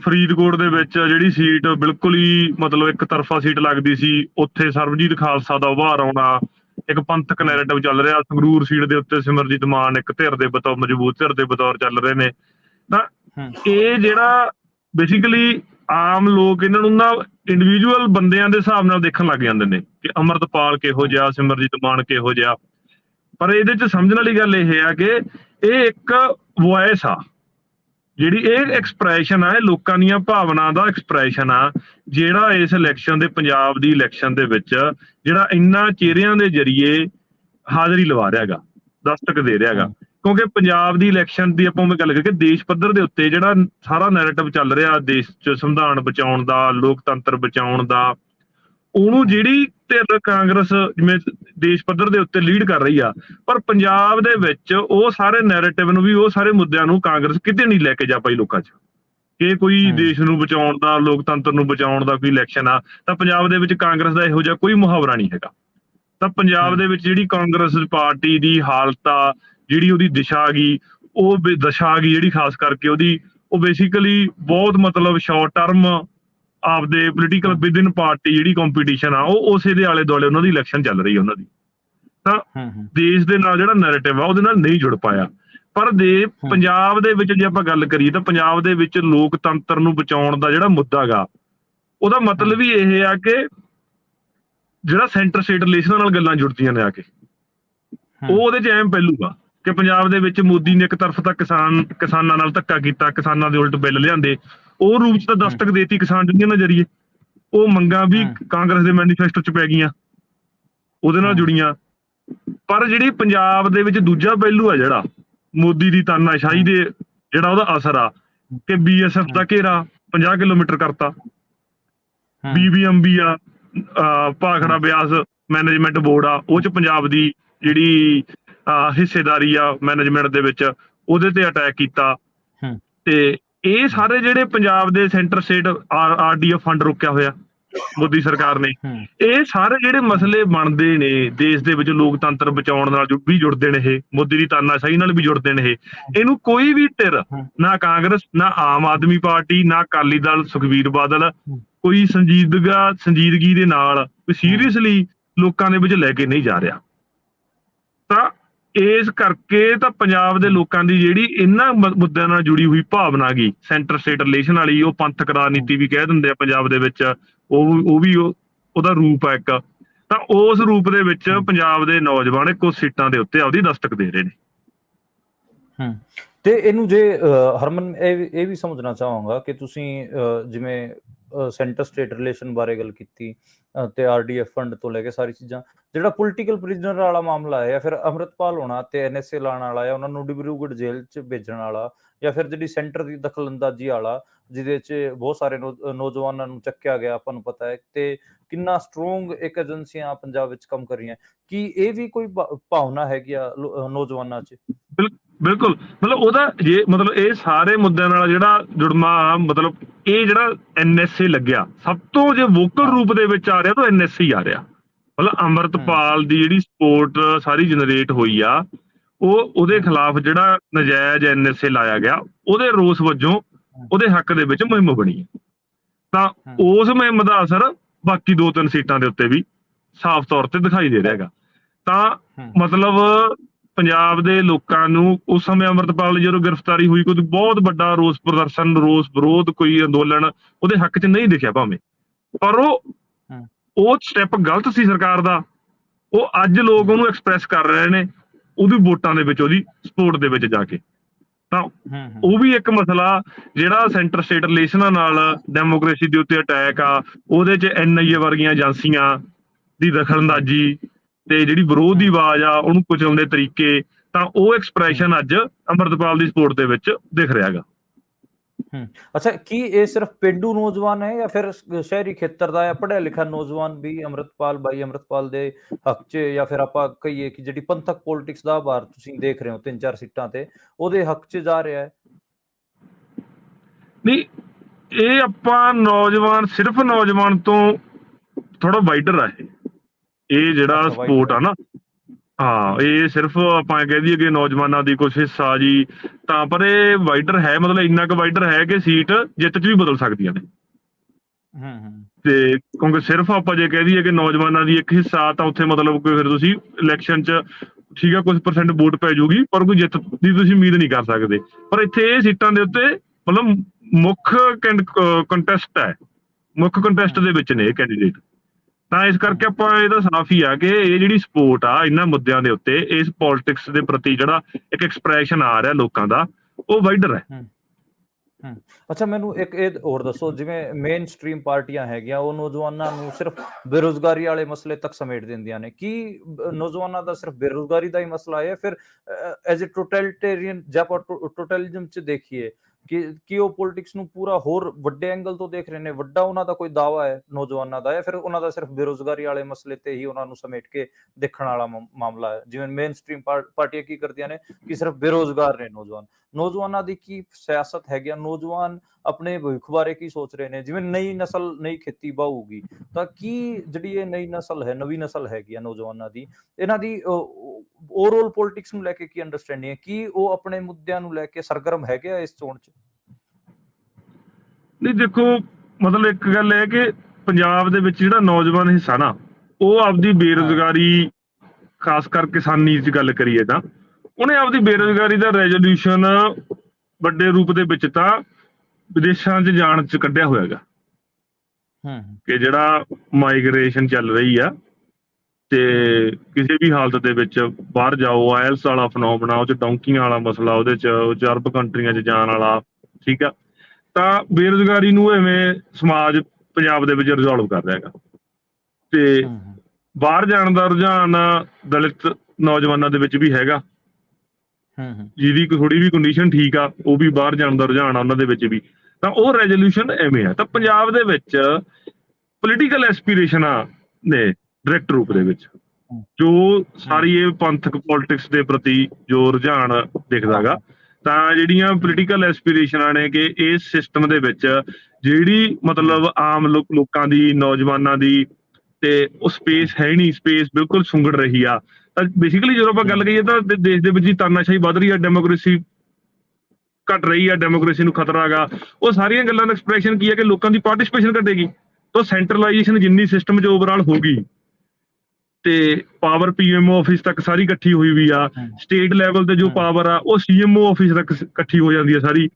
Speaker 1: ਫਰੀਦਕੋਟ ਦੇ ਵਿੱਚ ਜਿਹੜੀ ਸੀਟ ਬਿਲਕੁਲ ਹੀ ਮਤਲਬ ਇੱਕ ਤਰਫਾ ਸੀਟ ਲੱਗਦੀ ਸੀ ਉੱਥੇ ਸਰਬਜੀਤ ਖਾਲਸਾ ਦਾ ਉਭਾਰ ਆਉਣਾ ਇੱਕ ਪੰਥਕ ਨੈਰੇਟਿਵ ਚੱਲ ਰਿਹਾ ਸੰਗਰੂਰ ਸੀਟ ਦੇ ਉੱਤੇ ਸਿਮਰਜੀਤ ਮਾਨ ਇੱਕ ਧਿਰ ਦੇ ਬਤੌਰ ਮਜ਼ਬੂਤ ਧਿਰ ਦੇ ਬਤੌਰ ਚੱਲ ਰਹੇ ਨੇ। ਤਾਂ
Speaker 2: ਹੂੰ।
Speaker 1: ਇਹ ਜਿਹੜਾ ਬੇਸਿਕਲੀ ਆਮ ਲੋਕ ਇਹਨਾਂ ਨੂੰ ਨਾ ਇੰਡੀਵਿਜੂਅਲ ਬੰਦਿਆਂ ਦੇ ਹਿਸਾਬ ਨਾਲ ਦੇਖਣ ਲੱਗ ਜਾਂਦੇ ਨੇ ਕਿ ਅਮਰਤਪਾਲ ਕਿਹੋ ਜਿਹਾ ਸਿਮਰਜੀਤ ਮਾਨ ਕਿਹੋ ਜਿਹਾ। ਪਰ ਇਹਦੇ ਚ ਸਮਝਣ ਵਾਲੀ ਗੱਲ ਇਹ ਆ ਕਿ ਇਹ ਇੱਕ ਵੌਇਸ ਆ। ਜਿਹੜੀ ਇਹ ਐਕਸਪ੍ਰੈਸ਼ਨ ਆ, ਇਹ ਲੋਕਾਂ ਦੀਆਂ ਭਾਵਨਾ ਦਾ ਐਕਸਪ੍ਰੈਸ਼ਨ ਆ, ਜਿਹੜਾ ਇਸ ਇਲੈਕਸ਼ਨ ਦੇ ਪੰਜਾਬ ਦੀ ਇਲੈਕਸ਼ਨ ਦੇ ਵਿੱਚ ਜਿਹੜਾ ਇੰਨਾ ਚਿਹਰਿਆਂ ਦੇ ਜ਼ਰੀਏ ਹਾਜ਼ਰੀ ਲਵਾ ਰਿਹਾਗਾ ਦਸਤਕ ਦੇ ਰਿਹਾਗਾ ਕਿਉਂਕਿ ਪੰਜਾਬ ਦੀ ਇਲੈਕਸ਼ਨ ਦੀ ਆਪਾਂ ਉਹ ਗੱਲ ਕਰੀਏ ਦੇਸ਼ ਪੱਧਰ ਦੇ ਉੱਤੇ ਜਿਹੜਾ ਸਾਰਾ ਨੈਰੇਟਿਵ ਚੱਲ ਰਿਹਾ, ਦੇਸ਼ 'ਚ ਸੰਵਿਧਾਨ ਬਚਾਉਣ ਦਾ, ਲੋਕਤੰਤਰ ਬਚਾਉਣ ਦਾ ਉਹਨੂੰ ਜਿਹੜੀ ਧਿਰ ਕਾਂਗਰਸ ਜਿਵੇਂ ਦੇਸ਼ ਪੱਧਰ ਦੇ ਉੱਤੇ ਲੀਡ ਕਰ ਰਹੀ ਆ ਪਰ ਪੰਜਾਬ ਦੇ ਵਿੱਚ ਉਹ ਸਾਰੇ ਨੈਰੇਟਿਵ ਨੂੰ ਵੀ ਉਹ ਸਾਰੇ ਮੁੱਦਿਆਂ ਨੂੰ ਕਾਂਗਰਸ ਕਿਤੇ ਨਹੀਂ ਲੈ ਕੇ ਜਾ ਪਾਈ ਲੋਕਾਂ 'ਚ ਕਿ ਕੋਈ। ਦੇਸ਼ ਨੂੰ ਬਚਾਉਣ ਦਾ ਲੋਕਤੰਤਰ ਨੂੰ ਬਚਾਉਣ ਦਾ ਕੋਈ ਇਲੈਕਸ਼ਨ ਆ ਤਾਂ ਪੰਜਾਬ ਦੇ ਵਿੱਚ ਕਾਂਗਰਸ ਦਾ ਇਹੋ ਜਿਹਾ ਕੋਈ ਮੁਹਾਵਰਾ ਨਹੀਂ ਹੈਗਾ ਤਾਂ ਪੰਜਾਬ। ਦੇ ਵਿੱਚ ਜਿਹੜੀ ਕਾਂਗਰਸ ਪਾਰਟੀ ਦੀ ਹਾਲਤ ਆ ਜਿਹੜੀ ਉਹਦੀ ਦਿਸ਼ਾ ਆ ਗਈ ਉਹ ਦਸ਼ਾ ਆ ਗਈ ਜਿਹੜੀ ਖਾਸ ਕਰਕੇ ਉਹਦੀ ਉਹ ਬੇਸਿਕਲੀ ਬਹੁਤ ਮਤਲਬ ਸ਼ਾਰਟ ਟਰਮ ਆਪਦੇ ਪੋਲੀਟੀਕਲ ਵਿਦਿਨ ਪਾਰਟੀ ਜਿਹੜੀ ਕੰਪੀਟੀਸ਼ਨ ਆ ਉਹ ਉਸੇ ਦੇ ਆਲੇ ਦੁਆਲੇ ਉਹਨਾਂ ਦੀ ਇਲੈਕਸ਼ਨ ਚੱਲ ਰਹੀ ਹੈ ਉਹਨਾਂ ਦੀ।
Speaker 2: ਹੂੰ
Speaker 1: ਦੇਸ਼ ਦੇ ਨਾਲ ਜਿਹੜਾ ਨੈਰੇਟਿਵ ਆ ਉਹਦੇ ਨਾਲ ਨਹੀਂ ਜੁੜ ਪਾਇਆ। ਪਰ ਦੇ ਪੰਜਾਬ ਦੇ ਵਿੱਚ ਜੇ ਆਪਾਂ ਗੱਲ ਕਰੀਏ ਤਾਂ ਪੰਜਾਬ ਦੇ ਵਿੱਚ ਲੋਕਤੰਤਰ ਨੂੰ ਬਚਾਉਣ ਦਾ ਜਿਹੜਾ ਮੁੱਦਾ ਗਾ ਉਹਦਾ ਮਤਲਬ ਹੀ ਇਹ ਆ ਕਿ ਜਿਹੜਾ ਸੈਂਟਰ ਸਟੇਟ ਰਿਲੇਸ਼ਨ ਨਾਲ ਗੱਲਾਂ ਜੁੜਦੀਆਂ ਨੇ ਆ ਕੇ। ਉਹ ਉਹਦੇ ਚ ਐਵੇਂ ਪਹਿਲੂਗਾ ਕਿ ਪੰਜਾਬ ਦੇ ਵਿੱਚ ਮੋਦੀ ਨੇ ਇੱਕ ਤਰਫ ਤਾਂ ਕਿਸਾਨ ਕਿਸਾਨਾਂ ਨਾਲ ਧੱਕਾ ਕੀਤਾ ਕਿਸਾਨਾਂ ਦੇ ਉਲਟ ਬਿੱਲ ਲਿਆਂਦੇ। ਉਹ ਰੂਪ ਚ ਤਾਂ ਦਸਤਕ ਦੇਤੀ ਕਿਸਾਨ ਯੂਨੀਅਨ ਨਜ਼ਰੀਏ ਉਹ ਮੰਗਾਂ ਵੀ। ਕਾਂਗਰਸ ਦੇ ਮੈਨੀਫੈਸਟੋ ਚ ਪੈ ਗਈਆਂ। ਉਹਦੇ ਨਾਲ। ਜੁੜੀਆਂ। ਪਰ ਜਿਹੜੀ ਪੰਜਾਬ ਦੇ ਵਿੱਚ ਦੂਜਾ ਪਹਿਲੂ ਆ ਜਿਹੜਾ ਮੋਦੀ ਦੀ ਤਾਨਾਸ਼ਾਹੀ ਦੇ ਜਿਹੜਾ ਉਹਦਾ ਅਸਰ ਆ ਕਿ ਬੀਐਸਐਫ ਦਾ ਘੇਰਾ 50 ਕਿਲੋਮੀਟਰ ਕਰਤਾ। ਬੀਬੀਐਮਬੀ ਆ ਭਾਖੜਾ ਬਿਆਸ ਮੈਨੇਜਮੈਂਟ ਬੋਰਡ ਆ ਉਹ ਚ ਪੰਜਾਬ ਦੀ ਜਿਹੜੀ ਹਿੱਸੇਦਾਰੀ ਆ ਮੈਨੇਜਮੈਂਟ ਦੇ ਵਿੱਚ ਉਹਦੇ ਤੇ ਅਟੈਕ ਕੀਤਾ। ਤੇ ਇਹ ਸਾਰੇ ਜਿਹੜੇ ਪੰਜਾਬ ਦੇ ਸੈਂਟਰ ਸਟੇਟ ਆਰਡੀਐਫ ਫੰਡ ਰੋਕਿਆ ਹੋਇਆ ਮੋਦੀ ਸਰਕਾਰ ਨੇ। ਇਹ ਸਾਰੇ ਜਿਹੜੇ ਮਸਲੇ ਬਣਦੇ ਨੇ ਦੇਸ਼ ਦੇ ਵਿੱਚ ਲੋਕਤੰਤਰ ਬਚਾਉਣ ਨਾਲ ਵੀ ਜੁੜਦੇ ਨੇ ਇਹ ਮੋਦੀ ਦੀ ਤਾਨਾਸ਼ਾਹੀ ਨਾਲ ਵੀ ਜੁੜਦੇ ਨੇ ਇਹ। ਇਹਨੂੰ ਕੋਈ ਵੀ ਧਿਰ
Speaker 2: ਹਮ।
Speaker 1: ਨਾ ਕਾਂਗਰਸ ਨਾ ਆਮ ਆਦਮੀ ਪਾਰਟੀ ਨਾ ਅਕਾਲੀ ਦਲ ਸੁਖਬੀਰ ਬਾਦਲ ਕੋਈ ਸੰਜੀਦਗਾ ਸੰਜੀਦਗੀ ਦੇ ਨਾਲ ਕੋਈ ਸੀਰੀਅਸਲੀ ਲੋਕਾਂ ਦੇ ਵਿੱਚ ਲੈ ਕੇ ਨਹੀਂ ਜਾ ਰਿਹਾ। ਤਾਂ ਇਸ ਕਰਕੇ ਤਾਂ ਪੰਜਾਬ ਦੇ ਲੋਕਾਂ ਦੀ ਜਿਹੜੀ ਇਹਨਾਂ ਮੁੱਦਿਆਂ ਨਾਲ ਜੁੜੀ ਹੋਈ ਭਾਵਨਾ ਗਈ ਸੈਂਟਰ ਸਟੇਟ ਰਿਲੇਸ਼ਨ ਵਾਲੀ ਉਹ ਪੰਥਕ ਰਾਜਨੀਤੀ ਵੀ ਕਹਿ ਦਿੰਦੇ ਆ ਪੰਜਾਬ ਦੇ ਵਿੱਚ ਉਹ ਉਹ ਵੀ ਉਹ- ਉਹਦਾ ਰੂਪ ਹੈ ਇੱਕ। ਤਾਂ ਉਸ ਰੂਪ ਦੇ ਵਿੱਚ ਪੰਜਾਬ ਦੇ ਨੌਜਵਾਨ ਕੁਝ ਸੀਟਾਂ ਦੇ ਉੱਤੇ ਆਪਦੀ ਦਸਤਕ ਦੇ ਰਹੇ ਨੇ।
Speaker 2: ਹਮ ਤੇ ਇਹਨੂੰ ਜੇ ਹਰਮਨ ਇਹ ਵੀ- ਇਹ ਵੀ ਸਮਝਣਾ ਚਾਹਾਂਗਾ ਕਿ ਤੁਸੀਂ ਜਿਵੇਂ ਸੈਂਟਰ ਸਟੇਟ ਰਿਲੇਸ਼ਨ ਬਾਰੇ ਗੱਲ ਕੀਤੀ ਤੇ ਆਰਡੀਐਫ ਫੰਡ ਤੋਂ ਲੈ ਕੇ ਸਾਰੀ ਚੀਜ਼ਾਂ। ਜਿਹੜਾ ਪੋਲੀਟੀਕਲ ਪ੍ਰਿਜ਼ਨਰ ਵਾਲਾ ਮਾਮਲਾ ਹੈ ਜਾਂ ਫਿਰ ਅਮਰਤਪਾਲ ਹੋਣਾ ਤੇ ਐਨਐਸਏ ਲਾਣ ਵਾਲਾ ਹੈ ਉਹਨਾਂ ਨੂੰ ਡਿਬਰੂਗੜ੍ਹ ਜੇਲ੍ਹ 'ਚ ਭੇਜਣ ਵਾਲਾ ਜਾਂ ਫਿਰ ਜਿਹੜੀ ਸੈਂਟਰ ਦੀ ਦਖਲਅੰਦਾਜ਼ੀ ਵਾਲਾ, ਜਿਹਦੇ 'ਚ ਬਹੁਤ ਸਾਰੇ ਨੌਜਵਾਨਾਂ ਨੂੰ ਚੱਕਿਆ ਗਿਆ, ਆਪਾਂ ਨੂੰ ਪਤਾ ਹੈ, ਤੇ ਕਿੰਨਾ ਸਟਰੋਂਗ ਇੱਕ ਏਜੰਸੀਆਂ ਪੰਜਾਬ ਵਿੱਚ ਕੰਮ ਕਰ ਰਹੀਆਂ। ਕੀ ਇਹ ਵੀ ਕੋਈ ਭਾਵਨਾ ਹੈਗੀ ਆ ਨੌਜਵਾਨਾਂ 'ਚ?
Speaker 1: ਬਿਲਕੁਲ ਮਤਲਬ ਉਹਦਾ ਜੇ ਮਤਲਬ ਇਹ ਸਾਰੇ ਮੁੱਦਿਆਂ ਨਾਲ ਜਿਹੜਾ ਜੁੜਮਾ ਮਤਲਬ ਇਹ ਜਿਹੜਾ ਐਨਐਸਏ ਲੱਗਿਆ ਸਭ ਤੋਂ ਜੇ ਵੋਕਲ ਰੂਪ ਦੇ ਵਿੱਚ ਆ ਰਿਹਾ ਤਾਂ ਐਨਐਸਏ ਆ ਰਿਹਾ। ਮਤਲਬ ਅੰਮ੍ਰਿਤਪਾਲ ਦੀ ਜਿਹੜੀ ਸਪੋਰਟ ਸਾਰੀ ਜਨਰੇਟ ਹੋਈ ਆ ਉਹ ਉਹਦੇ ਖਿਲਾਫ ਜਿਹੜਾ ਨਜਾਇਜ਼ ਐਨਐਸਏ ਲਾਇਆ ਗਿਆ ਉਹਦੇ ਰੋਸ ਵਜੋਂ ਉਹਦੇ ਹੱਕ ਦੇ ਵਿੱਚ ਮੁਹਿੰਮ ਬਣੀ। ਤਾਂ ਉਸ ਮੁਹਿੰਮ ਦਾ ਅਸਰ ਬਾਕੀ ਦੋ ਤਿੰਨ ਸੀਟਾਂ ਦੇ ਉੱਤੇ ਵੀ ਸਾਫ਼ ਤੌਰ ਤੇ ਦਿਖਾਈ ਦੇ ਰਿਹਾ ਹੈਗਾ। ਤਾਂ। ਮਤਲਬ ਪੰਜਾਬ ਦੇ ਲੋਕਾਂ ਨੂੰ ਉਸ ਸਮੇਂ ਅੰਮ੍ਰਿਤਪਾਲ ਜਦੋਂ ਗ੍ਰਿਫਤਾਰੀ ਹੋਈ ਕੋਈ ਬਹੁਤ ਵੱਡਾ ਰੋਸ ਪ੍ਰਦਰਸ਼ਨ ਰੋਸ ਵਿਰੋਧ ਕੋਈ ਅੰਦੋਲਨ ਉਹਦੇ ਹੱਕ 'ਚ ਨਹੀਂ ਦਿਖਿਆ ਭਾਵੇਂ। ਪਰ ਉਹ। ਉਹ ਸਟੈਪ ਗਲਤ ਸੀ ਸਰਕਾਰ ਦਾ। ਉਹ ਅੱਜ ਲੋਕ ਉਹਨੂੰ ਐਕਸਪ੍ਰੈਸ ਕਰ ਰਹੇ ਨੇ ਉਹਦੀ ਵੋਟਾਂ ਦੇ ਵਿੱਚ ਉਹਦੀ ਸਪੋਰਟ ਦੇ ਵਿੱਚ ਜਾ ਕੇ। ਤਾਂ ਉਹ ਵੀ ਇੱਕ ਮਸਲਾ ਜਿਹੜਾ ਸੈਂਟਰ ਸਟੇਟ ਰਿਲੇਸ਼ਨਾਂ ਨਾਲ ਡੈਮੋਕ੍ਰੇਸੀ ਦੇ ਉੱਤੇ ਅਟੈਕ ਆ ਉਹਦੇ 'ਚ ਐਨਆਈਏ ਵਰਗੀਆਂ ਏਜੰਸੀਆਂ ਦੀ ਦਖਲਅੰਦਾਜ਼ੀ ਤੇ ਜਿਹੜੀ ਵਿਰੋਧ ਦੀ ਆਵਾਜ਼ ਆ ਉਹਨੂੰ ਕੁਚਲਣ ਦੇ ਤਰੀਕੇ ਤਾਂ ਉਹ ਐਕਸਪ੍ਰੈਸ਼ਨ ਅੱਜ ਅੰਮ੍ਰਿਤਪਾਲ ਦੀ ਸਪੋਰਟ ਦੇ ਵਿੱਚ ਦਿਖ ਰਿਹਾ ਹੈਗਾ।
Speaker 2: ਅੱਛਾ ਕੀ ਇਹ ਸਿਰਫ ਪਿੰਡੂ ਨੌਜਵਾਨ ਹੈ ਜਾਂ ਫਿਰ ਸ਼ਹਿਰੀ ਖੇਤਰ ਦਾ ਹੈ ਪੜ੍ਹਿਆ ਲਿਖਿਆ ਨੌਜਵਾਨ ਵੀ ਅੰਮ੍ਰਿਤਪਾਲ ਬਾਈ ਅੰਮ੍ਰਿਤਪਾਲ ਦੇ ਹੱਕ 'ਚ ਜਾਂ ਫਿਰ ਆਪਾਂ ਕਹੀਏ ਕਿ ਜਿਹੜੀ ਪੰਥਕ ਪੋਲਿਟਿਕਸ ਦਾ ਬਾਰ ਤੁਸੀਂ ਦੇਖ ਰਹੇ ਹੋ ਤਿੰਨ ਚਾਰ ਸੀਟਾਂ ਤੇ ਉਹਦੇ ਹੱਕ 'ਚ ਜਾ ਰਿਹਾ ਹੈ?
Speaker 1: ਨਹੀਂ ਇਹ ਆਪਾਂ ਨੌਜਵਾਨ ਸਿਰਫ ਨੌਜਵਾਨ ਤੋਂ ਥੋੜਾ ਵਾਈਡਰ ਆ ਇਹ। ਇਹ ਜਿਹੜਾ ਸਪੋਰਟ ਆ ਨਾ ਹਾਂ ਇਹ ਸਿਰਫ ਆਪਾਂ ਕਹਿ ਦਈਏ ਕਿ ਨੌਜਵਾਨਾਂ ਦੀ ਕੁਝ ਹਿੱਸਾ ਜੀ ਤਾਂ ਪਰ ਇਹ ਵਾਈਡਰ ਹੈ ਮਤਲਬ ਇੰਨਾ ਕੁ ਵਾਈਡਰ ਹੈ ਕਿ ਸੀਟ ਜਿੱਤ 'ਚ ਵੀ ਬਦਲ ਸਕਦੀਆਂ ਨੇ।
Speaker 2: ਹੂੰ ਹੂੰ।
Speaker 1: ਤੇ ਕਿਉਂਕਿ ਸਿਰਫ ਆਪਾਂ ਜੇ ਕਹਿ ਦਈਏ ਕਿ ਨੌਜਵਾਨਾਂ ਦੀ ਇੱਕ ਹਿੱਸਾ ਤਾਂ ਉੱਥੇ ਮਤਲਬ ਕਿ ਫਿਰ ਤੁਸੀਂ ਇਲੈਕਸ਼ਨ 'ਚ ਠੀਕ ਆ ਕੁਝ ਪਰਸੈਂਟ ਵੋਟ ਪੈ ਜਾਊਗੀ ਪਰ ਕੋਈ ਜਿੱਤ ਦੀ ਤੁਸੀਂ ਉਮੀਦ ਨਹੀਂ ਕਰ ਸਕਦੇ। ਪਰ ਇੱਥੇ ਇਹ ਸੀਟਾਂ ਦੇ ਉੱਤੇ ਮਤਲਬ ਮੁੱਖ ਕੰਟੈਸਟ ਹੈ। ਮੁੱਖ ਕੰਟੈਸਟ ਦੇ ਵਿੱਚ ਨੇ ਇਹ ਕੈਂਡੀਡੇਟ ਤਾਂ ਇਸ ਕਰਕੇ ਆਪਾਂ ਇਹਦਾ ਸਾਫ਼ ਹੀ ਆ ਕਿ ਇਹ ਜਿਹੜੀ ਸਪੋਰਟ ਆ ਇਹਨਾਂ ਮੁੱਦਿਆਂ ਦੇ ਉੱਤੇ, ਇਸ ਪੋਲਿਟਿਕਸ ਦੇ ਪ੍ਰਤੀ ਜਿਹੜਾ ਇੱਕ ਐਕਸਪ੍ਰੈਸ਼ਨ ਆ ਰਿਹਾ ਲੋਕਾਂ ਦਾ, ਉਹ ਵਾਈਡਰ ਹੈ।
Speaker 2: ਅੱਛਾ, ਮੈਨੂੰ ਇੱਕ ਇਹ ਹੋਰ ਦੱਸੋ, ਜਿਵੇਂ ਮੇਨ ਸਟ੍ਰੀਮ ਪਾਰਟੀਆਂ ਹੈਗੀਆਂ, ਉਹ ਨੌਜਵਾਨਾਂ ਨੂੰ ਸਿਰਫ ਬੇਰੋਜ਼ਗਾਰੀ ਵਾਲੇ ਮਸਲੇ ਤੱਕ ਸਮੇਟ ਦਿੰਦੀਆਂ ਨੇ। ਕੀ ਨੌਜਵਾਨਾਂ ਦਾ ਸਿਰਫ ਬੇਰੋਜ਼ਗਾਰੀ ਦਾ ਹੀ ਮਸਲਾ ਹੈ ਫਿਰ ਐਜ਼ ਅ ਟੋਟਲਿਟੇਰੀਅਨ ਜਾਂ ਟੋਟਲਿਜ਼ਮ ਚ ਦੇਖੀਏ ਕਿ ਕੀ ਉਹ ਪੋਲਿਟਿਕਸ ਨੂੰ ਪੂਰਾ ਹੋਰ ਵੱਡੇ ਐਂਗਲ ਤੋਂ ਦੇਖ ਰਹੇ ਨੇ, ਵੱਡਾ ਉਹਨਾਂ ਦਾ ਕੋਈ ਦਾਵਾ ਹੈ ਨੌਜਵਾਨਾਂ ਦਾ ਜਾਂ ਫਿਰ ਉਹਨਾਂ ਦਾ ਸਿਰਫ ਬੇਰੋਜ਼ਗਾਰੀ ਵਾਲੇ ਮਸਲੇ ਤੇ ਹੀ ਉਹਨਾਂ ਨੂੰ ਸਮੇਟ ਕੇ ਦੇਖਣ ਵਾਲਾ ਮਾਮਲਾ ਹੈ। ਜਿਵੇਂ ਮੇਨ ਸਟ੍ਰੀਮ ਪਾਰਟੀਆਂ ਕੀ ਕਰਦੀਆਂ ਨੇ ਕਿ ਸਿਰਫ ਬੇਰੋਜ਼ਗਾਰ ਨੇ ਨੌਜਵਾਨ। ਨੌਜਵਾਨਾਂ ਦੀ ਕੀ ਸਿਆਸਤ ਹੈਗੀ ਆ? ਨੌਜਵਾਨ ਆਪਣੇ ਭਵਿੱਖ ਬਾਰੇ ਕੀ ਸੋਚ ਰਹੇ ਨੇ? ਜਿਵੇਂ ਨਈ ਨਸਲ, ਨਈ ਖੇਤੀ ਬਾਹੂਗੀ ਤਾਂ ਕੀ ਜਿਹੜੀ ਇਹ ਨਈ ਨਸਲ ਹੈ, ਨਵੀਂ ਨਸਲ ਹੈਗੀ ਆ ਨੌਜਵਾਨਾਂ ਦੀ, ਇਹਨਾਂ ਦੀ ਓਵਰਆਲ ਪੋਲਿਟਿਕਸ ਨੂੰ ਲੈ ਕੇ ਕੀ ਅੰਡਰਸਟੈਂਡਿੰਗ ਹੈ? ਕੀ ਉਹ ਆਪਣੇ ਮੁੱਦਿਆਂ ਨੂੰ ਲੈ ਕੇ ਸਰਗਰਮ ਹੈਗੇ ਆ ਇਸ ਚੋਣ 'ਚ?
Speaker 1: ਨਹੀਂ ਦੇਖੋ, ਮਤਲਬ ਇੱਕ ਗੱਲ ਹੈ ਕਿ ਪੰਜਾਬ ਦੇ ਵਿੱਚ ਜਿਹੜਾ ਨੌਜਵਾਨ ਹਿੱਸਾ ਨਾ, ਉਹ ਆਪਦੀ ਬੇਰੁਜ਼ਗਾਰੀ, ਖਾਸ ਕਰ ਕਿਸਾਨੀ ਦੀ ਗੱਲ ਕਰੀਏ ਤਾਂ, ਉਹਨੇ ਆਪਦੀ ਬੇਰੁਜ਼ਗਾਰੀ ਦਾ ਰੈਜ਼ੋਲੂਸ਼ਨ ਵੱਡੇ ਰੂਪ ਦੇ ਵਿੱਚ ਤਾਂ ਵਿਦੇਸ਼ਾਂ 'ਚ ਜਾਣ 'ਚ ਕੱਢਿਆ ਹੋਇਆ ਹੈਗਾ।
Speaker 2: ਹੂੰ।
Speaker 1: ਕਿ ਜਿਹੜਾ ਮਾਈਗ੍ਰੇਸ਼ਨ ਚੱਲ ਰਹੀ ਆ ਤੇ ਕਿਸੇ ਵੀ ਹਾਲਤ ਦੇ ਵਿੱਚ ਬਾਹਰ ਜਾਓ ਆਇਲਸ ਵਾਲਾ ਫਨੋਮਨਾ ਉਹ ਚ ਡੌਂਕੀਆਂ ਵਾਲਾ ਮਸਲਾ ਉਹਦੇ ਚ ਅਰਬ ਕੰਟਰੀਆਂ ਚ ਜਾਣ ਵਾਲਾ ਠੀਕ ਆ। ਤਾਂ ਬੇਰੁਜ਼ਗਾਰੀ ਨੂੰ ਐਵੇਂ ਸਮਾਜ ਪੰਜਾਬ ਦੇ ਵਿੱਚ ਰਿਜ਼ੋਲਵ ਕਰ ਰਿਹਾ ਹੈਗਾ। ਤੇ ਬਾਹਰ ਜਾਣ ਦਾ ਰੁਝਾਨ ਦਲਿਤ ਨੌਜਵਾਨਾਂ ਦੇ ਵਿੱਚ ਵੀ ਹੈਗਾ।
Speaker 2: ਹੂੰ ਹੂੰ।
Speaker 1: ਜਿਹਦੀ ਥੋੜੀ ਵੀ ਕੰਡੀਸ਼ਨ ਠੀਕ ਆ ਉਹ ਵੀ ਬਾਹਰ ਜਾਣ ਦਾ ਰੁਝਾਨ ਆ ਉਹਨਾਂ ਦੇ ਵਿੱਚ ਵੀ। ਤਾਂ ਉਹ ਰੈਜ਼ੋਲੂਸ਼ਨ ਐਵੇਂ ਆ। ਤਾਂ ਪੰਜਾਬ ਦੇ ਵਿੱਚ ਪੋਲੀਟੀਕਲ ਐਸਪੀਰੇਸ਼ਨਾਂ ਨੇ ਡਾਇਰੈਕਟ ਰੂਪ ਦੇ ਵਿੱਚ। ਜੋ ਸਾਰੀ ਇਹ ਪੰਥਕ ਪੋਲਿਟਿਕਸ ਦੇ ਪ੍ਰਤੀ ਜੋ ਰੁਝਾਨ ਦਿਖਦਾਗਾ ਤਾਂ ਜਿਹੜੀਆਂ ਪੋਲੀਟੀਕਲ ਐਸਪੀਰੇਸ਼ਨਾਂ ਨੇ ਕਿ ਇਸ ਸਿਸਟਮ ਦੇ ਵਿੱਚ ਜਿਹੜੀ ਮਤਲਬ ਆਮ ਲੋਕਾਂ ਦੀ, ਨੌਜਵਾਨਾਂ ਦੀ ਤੇ ਉਹ ਸਪੇਸ ਹੈ ਨਹੀਂ ਸਪੇਸ ਬਿਲਕੁਲ ਸੁੰਗੜ ਰਹੀ ਆ। ਤਾਂ ਬੇਸਿਕਲੀ ਜਦੋਂ ਆਪਾਂ ਗੱਲ ਕਰੀਏ ਤਾਂ ਦੇਸ਼ ਦੇ ਵਿੱਚ ਹੀ ਤਾਨਾਸ਼ਾਹੀ ਵੱਧ ਰਹੀ ਆ ਡੈਮੋਕ੍ਰੇਸੀ ਘਟ ਰਹੀ ਆ ਡੈਮੋਕ੍ਰੇਸੀ ਨੂੰ ਖਤਰਾ ਹੈਗਾ। ਉਹ ਸਾਰੀਆਂ ਗੱਲਾਂ ਦਾ ਐਕਸਪ੍ਰੈਸ਼ਨ ਕੀ ਹੈ ਕਿ ਲੋਕਾਂ ਦੀ ਪਾਰਟਿਸਿਪੇਸ਼ਨ ਘਟੇਗੀ? ਤਾਂ ਸੈਂਟਰਲਾਈਜੇਸ਼ਨ ਜਿੰਨੀ ਸਿਸਟਮ 'ਚ ਓਵਰਆਲ ਹੋਗੀ ਤੇ ਪਾਵਰ ਪੀਐਮਓ ਆਫਿਸ ਤੱਕ ਸਾਰੀ ਇਕੱਠੀ ਹੋਈ ਵੀ ਆ। ਸਟੇਟ ਲੈਵਲ ਤੇ ਜੋ। ਪਾਵਰ ਆ ਉਹ ਸੀਐਮਓ ਆਫਿਸ ਤੱਕ ਇਕੱਠੀ ਹੋ ਜਾਂਦੀ ਹੈ ਸਾਰੀ।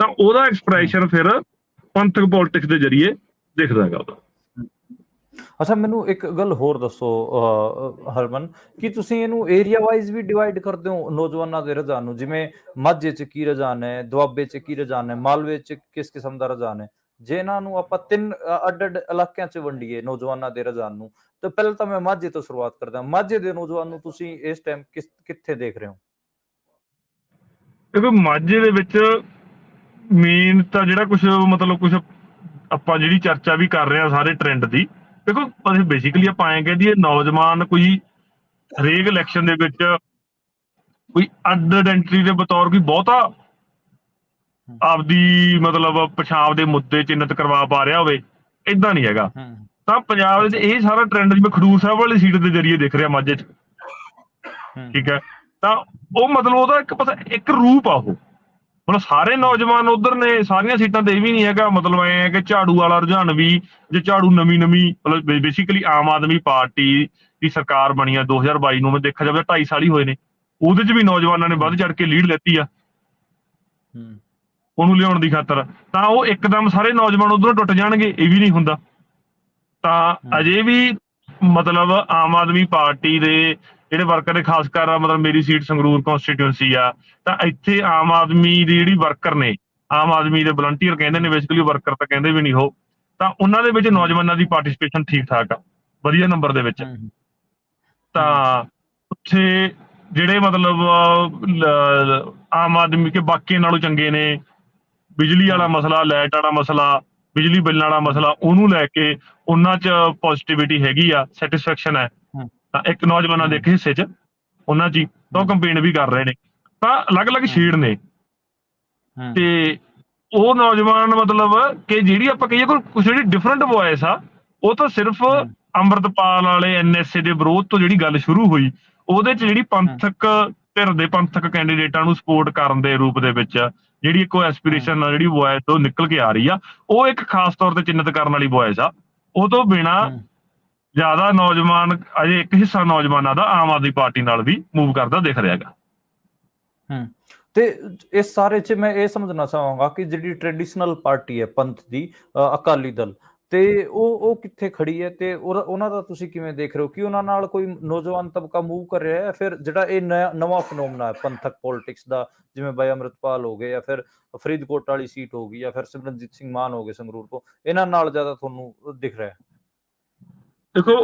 Speaker 1: ਤਾਂ ਉਹਦਾ ਐਕਸਪ੍ਰੈਸ਼ਨ ਫਿਰ ਪੰਥਕ ਪੋਲਿਟਿਕਸ ਦੇ ਜ਼ਰੀਏ ਦਿਖਦਾ ਹੈਗਾ ਉਹਦਾ।
Speaker 2: ਅੱਛਾ, ਮੈਨੂੰ ਇੱਕ ਗੱਲ ਹੋਰ ਦੱਸੋ ਹਰਮਨ, ਕਿ ਤੁਸੀਂ ਇਹਨੂੰ ਏਰੀਆ ਵਾਈਜ਼ ਵੀ ਡਿਵਾਈਡ ਕਰਦੇ ਹੋ ਨੌਜਵਾਨਾਂ ਦੇ ਰੁਝਾਨ ਨੂੰ? ਜਿਵੇਂ ਮਾਝੇ ਚ ਕੀ ਰੁਝਾਨ ਹੈ, ਦੁਆਬੇ ਚ ਕੀ ਰੁਝਾਨ ਹੈ, ਮਾਲਵੇ ਚ ਕਿਸ ਕਿਸਮ ਦਾ ਰੁਝਾਨ ਹੈ? ਜੇ ਇਹਨਾਂ ਨੂੰ ਆਪਾਂ ਤਿੰਨ ਅੱਡ ਅੱਡ ਇਲਾਕਿਆਂ ਚ ਵੰਡੀਏ ਨੌਜਵਾਨਾਂ ਦੇ ਰੁਝਾਨ ਨੂੰ, ਤਾਂ ਪਹਿਲਾਂ ਤਾਂ ਮੈਂ ਮਾਝੇ ਤੋਂ ਸ਼ੁਰੂਆਤ ਕਰਦਾ ਮਾਝੇ ਦੇ ਨੌਜਵਾਨ ਨੂੰ ਤੁਸੀਂ ਇਸ ਟਾਈਮ ਕਿਸ, ਕਿੱਥੇ ਦੇਖ ਰਹੇ ਹੋ?
Speaker 1: ਕਿਉਂਕਿ ਮਾਝੇ ਦੇ ਵਿੱਚ ਮੇਨ ਤਾਂ ਜਿਹੜਾ ਕੁਝ ਮਤਲਬ ਕੁਝ ਆਪਾਂ ਜਿਹੜੀ ਚਰਚਾ ਵੀ ਕਰ ਰਹੇ ਆ ਸਾਰੇ ਟ੍ਰੈਂਡ ਦੀ ਦੇਖੋ ਅਸੀਂ ਬੇਸਿਕਲੀ ਆਪਾਂ ਐਂ ਕਹਿੰਦੀ ਇਹ ਨੌਜਵਾਨ ਕੋਈ ਹਰੇਕ ਇਲੈਕਸ਼ਨ ਦੇ ਵਿੱਚ ਕੋਈ ਅੱਡ ਆਇਡੈਂਟੀਟੀ ਦੇ ਬਤੌਰ ਕੋਈ ਬਹੁਤਾ ਆਪਦੀ ਮਤਲਬ ਪਛਾਣ ਦੇ ਮੁੱਦੇ ਚਿੰਨਤ ਕਰਵਾ ਪਾ ਰਿਹਾ ਹੋਵੇ ਇਦਾਂ ਨਹੀਂ ਹੈਗਾ। ਤਾਂ ਪੰਜਾਬ ਦੇ ਵਿੱਚ ਇਹ ਸਾਰਾ ਟ੍ਰੈਂਡ ਜਿਵੇਂ ਖਡੂਰ ਸਾਹਿਬ ਵਾਲੀ ਸੀਟ ਦੇ ਜ਼ਰੀਏ ਦਿਖ ਰਿਹਾ ਮਾਝੇ 'ਚ। ਠੀਕ ਹੈ। ਤਾਂ ਉਹ ਮਤਲਬ ਉਹਦਾ ਇੱਕ ਪਤਾ ਇੱਕ ਰੂਪ ਆ ਉਹ। ਹੁਣ ਸਾਰੇ ਨੌਜਵਾਨ ਉਧਰ ਨੇ ਸਾਰੀਆਂ ਸੀਟਾਂ ਤੇ ਇਹ ਵੀ ਨਹੀਂ ਹੈਗਾ ਮਤਲਬ ਐ ਹੈ ਕਿ ਝਾੜੂ ਵਾਲਾ ਰੁਝਾਨ ਵੀ ਜੇ ਝਾੜੂ ਨਵੀਂ ਨਵੀਂ ਮਤਲਬ ਬੇਸਿਕਲੀ ਆਮ ਆਦਮੀ ਪਾਰਟੀ ਦੀ ਸਰਕਾਰ ਬਣੀ ਆ 2022 ਨੂੰ ਮੈਂ ਦੇਖਿਆ ਜਾਵੇ 2.5 ਸਾਲ ਹੀ ਹੋਏ ਨੇ। ਉਹਦੇ 'ਚ ਵੀ ਨੌਜਵਾਨਾਂ ਨੇ ਵੱਧ ਚੜ ਕੇ ਲੀਡ ਲੈਤੀ ਆ।
Speaker 2: ਹੂੰ।
Speaker 1: ਉਹਨੂੰ ਲਿਆਉਣ ਦੀ ਖਾਤਰ। ਤਾਂ ਉਹ ਇੱਕਦਮ ਸਾਰੇ ਨੌਜਵਾਨ ਉਧਰੋਂ ਟੁੱਟ ਜਾਣਗੇ ਇਹ ਵੀ ਨਹੀਂ ਹੁੰਦਾ। ਤਾਂ ਅਜੇ ਵੀ ਮਤਲਬ ਆਮ ਆਦਮੀ ਪਾਰਟੀ ਦੇ ਜਿਹੜੇ ਵਰਕਰ ਨੇ ਖਾਸ ਕਰ ਮਤਲਬ ਮੇਰੀ ਸੀਟ ਸੰਗਰੂਰ ਕਨਸਟੀਟਿਊਂਸੀ ਆ ਤਾਂ ਇੱਥੇ ਆਮ ਆਦਮੀ ਦੀ ਜਿਹੜੀ ਵਰਕਰ ਨੇ ਆਮ ਆਦਮੀ ਦੇ ਵਲੰਟੀਅਰ ਕਹਿੰਦੇ ਨੇ ਬੇਸਿਕਲੀ ਵਰਕਰ ਤਾਂ ਕਹਿੰਦੇ ਵੀ ਨਹੀਂ ਹੋ ਤਾਂ ਉਹਨਾਂ ਦੇ ਵਿੱਚ ਨੌਜਵਾਨਾਂ ਦੀ ਪਾਰਟਿਸਿਪੇਸ਼ਨ ਠੀਕ ਠਾਕ ਆ ਵਧੀਆ ਨੰਬਰ ਦੇ ਵਿੱਚ ਤਾਂ ਉੱਥੇ ਜਿਹੜੇ ਮਤਲਬ ਆਮ ਆਦਮੀ ਕੇ ਬਾਕੀ ਨਾਲੋਂ ਚੰਗੇ ਨੇ ਬਿਜਲੀ ਵਾਲਾ ਮਸਲਾ ਲਾਈਟ ਵਾਲਾ ਮਸਲਾ ਬਿਜਲੀ ਬਿੱਲਾਂ ਵਾਲਾ ਮਸਲਾ ਉਹਨੂੰ ਲੈ ਕੇ ਉਹਨਾਂ 'ਚ ਪੋਜ਼ਿਟਿਵਿਟੀ ਹੈਗੀ ਆ ਸੈਟੀਸਫੈਕਸ਼ਨ ਹੈ। ਤਾਂ ਇੱਕ ਨੌਜਵਾਨਾਂ ਦੇ ਇੱਕ ਹਿੱਸੇ 'ਚ ਉਹਨਾਂ 'ਚ ਤਾਂ ਉਹ ਕੰਪੇਨ ਵੀ ਕਰ ਰਹੇ ਨੇ। ਤਾਂ ਅਲੱਗ-ਅਲੱਗ ਸ਼ੇਡ ਨੇ। ਤੇ ਉਹ ਨੌਜਵਾਨ ਮਤਲਬ ਕਿ ਜਿਹੜੀ ਆਪਾਂ ਕਹੀਏ ਕੋਈ ਜਿਹੜੀ ਡਿਫਰੈਂਟ ਵੌਇਸ ਆ ਉਹ ਤਾਂ ਸਿਰਫ। ਅੰਮ੍ਰਿਤਪਾਲ ਵਾਲੇ ਐਨਐਸਏ ਦੇ ਵਿਰੋਧ ਤੋਂ ਜਿਹੜੀ ਗੱਲ ਸ਼ੁਰੂ ਹੋਈ ਉਹਦੇ 'ਚ ਜਿਹੜੀ ਪੰਥਕ ਧਿਰ ਦੇ ਪੰਥਕ ਕੈਂਡੀਡੇਟਾਂ ਨੂੰ ਸਪੋਰਟ ਕਰਨ ਦੇ ਰੂਪ ਦੇ ਵਿੱਚ ਜਿਹੜੀ ਇੱਕ ਐਸਪੀਰੇਸ਼ਨ ਨਾਲ ਜਿਹੜੀ ਵੌਇਸ ਉਹ ਨਿਕਲ ਕੇ ਆ ਰਹੀ ਆ ਉਹ ਇੱਕ ਖਾਸ ਤੌਰ ਤੇ ਚਿੰਨਤ ਕਰਨ ਵਾਲੀ ਵੌਇਸ ਆ। ਉਹ ਤੋਂ ਬਿਨਾ। ਜ਼ਿਆਦਾ ਨੌਜਵਾਨ, ਅਜੇ ਇੱਕ ਹਿੱਸਾ ਨੌਜਵਾਨਾਂ ਦਾ ਆਮ ਆਦਮੀ ਪਾਰਟੀ ਨਾਲ ਵੀ ਮੂਵ ਕਰਦਾ ਦਿਖ ਰਿਹਾ
Speaker 2: ਹੂੰ। ਤੇ ਇਸ ਸਾਰੇ ਚ ਮੈਂ ਇਹ ਸਮਝਣਾ ਚਾਹਾਂਗਾ ਕਿ ਜਿਹੜੀ ਟ੍ਰੈਡੀਸ਼ਨਲ ਪਾਰਟੀ ਹੈ ਪੰਥ ਦੀ ਅਕਾਲੀ ਦਲ, ਤੇ ਉਹ ਉਹ ਕਿੱਥੇ ਖੜੀ ਹੈ ਤੇ ਉਹਨਾਂ ਦਾ ਤੁਸੀਂ ਕਿਵੇਂ ਦੇਖ ਰਹੇ ਹੋ? ਕਿ ਉਹਨਾਂ ਨਾਲ ਕੋਈ ਨੌਜਵਾਨ ਤਬਕਾ ਮੂਵ ਕਰ ਰਿਹਾ ਹੈ ਫਿਰ ਜਿਹੜਾ ਇਹ ਨਵਾਂ ਫਨੋਮਨਾ ਹੈ ਪੰਥਕ ਪੋਲਿਟਿਕਸ ਦਾ, ਜਿਵੇਂ ਬਾਈ ਅਮਰਿਤਪਾਲ ਹੋ ਗਏ ਜਾਂ ਫਿਰ ਫਰੀਦਕੋਟ ਵਾਲੀ ਸੀਟ ਹੋ ਗਈ ਜਾਂ ਫਿਰ ਸਿਮਰਨਜੀਤ ਸਿੰਘ ਮਾਨ ਹੋ ਗਏ ਸੰਗਰੂਰ ਤੋਂ, ਇਹਨਾਂ ਨਾਲ ਜ਼ਿਆਦਾ ਤੁਹਾਨੂੰ ਦਿਖ ਰਿਹਾ ਹੈ?
Speaker 1: ਦੇਖੋ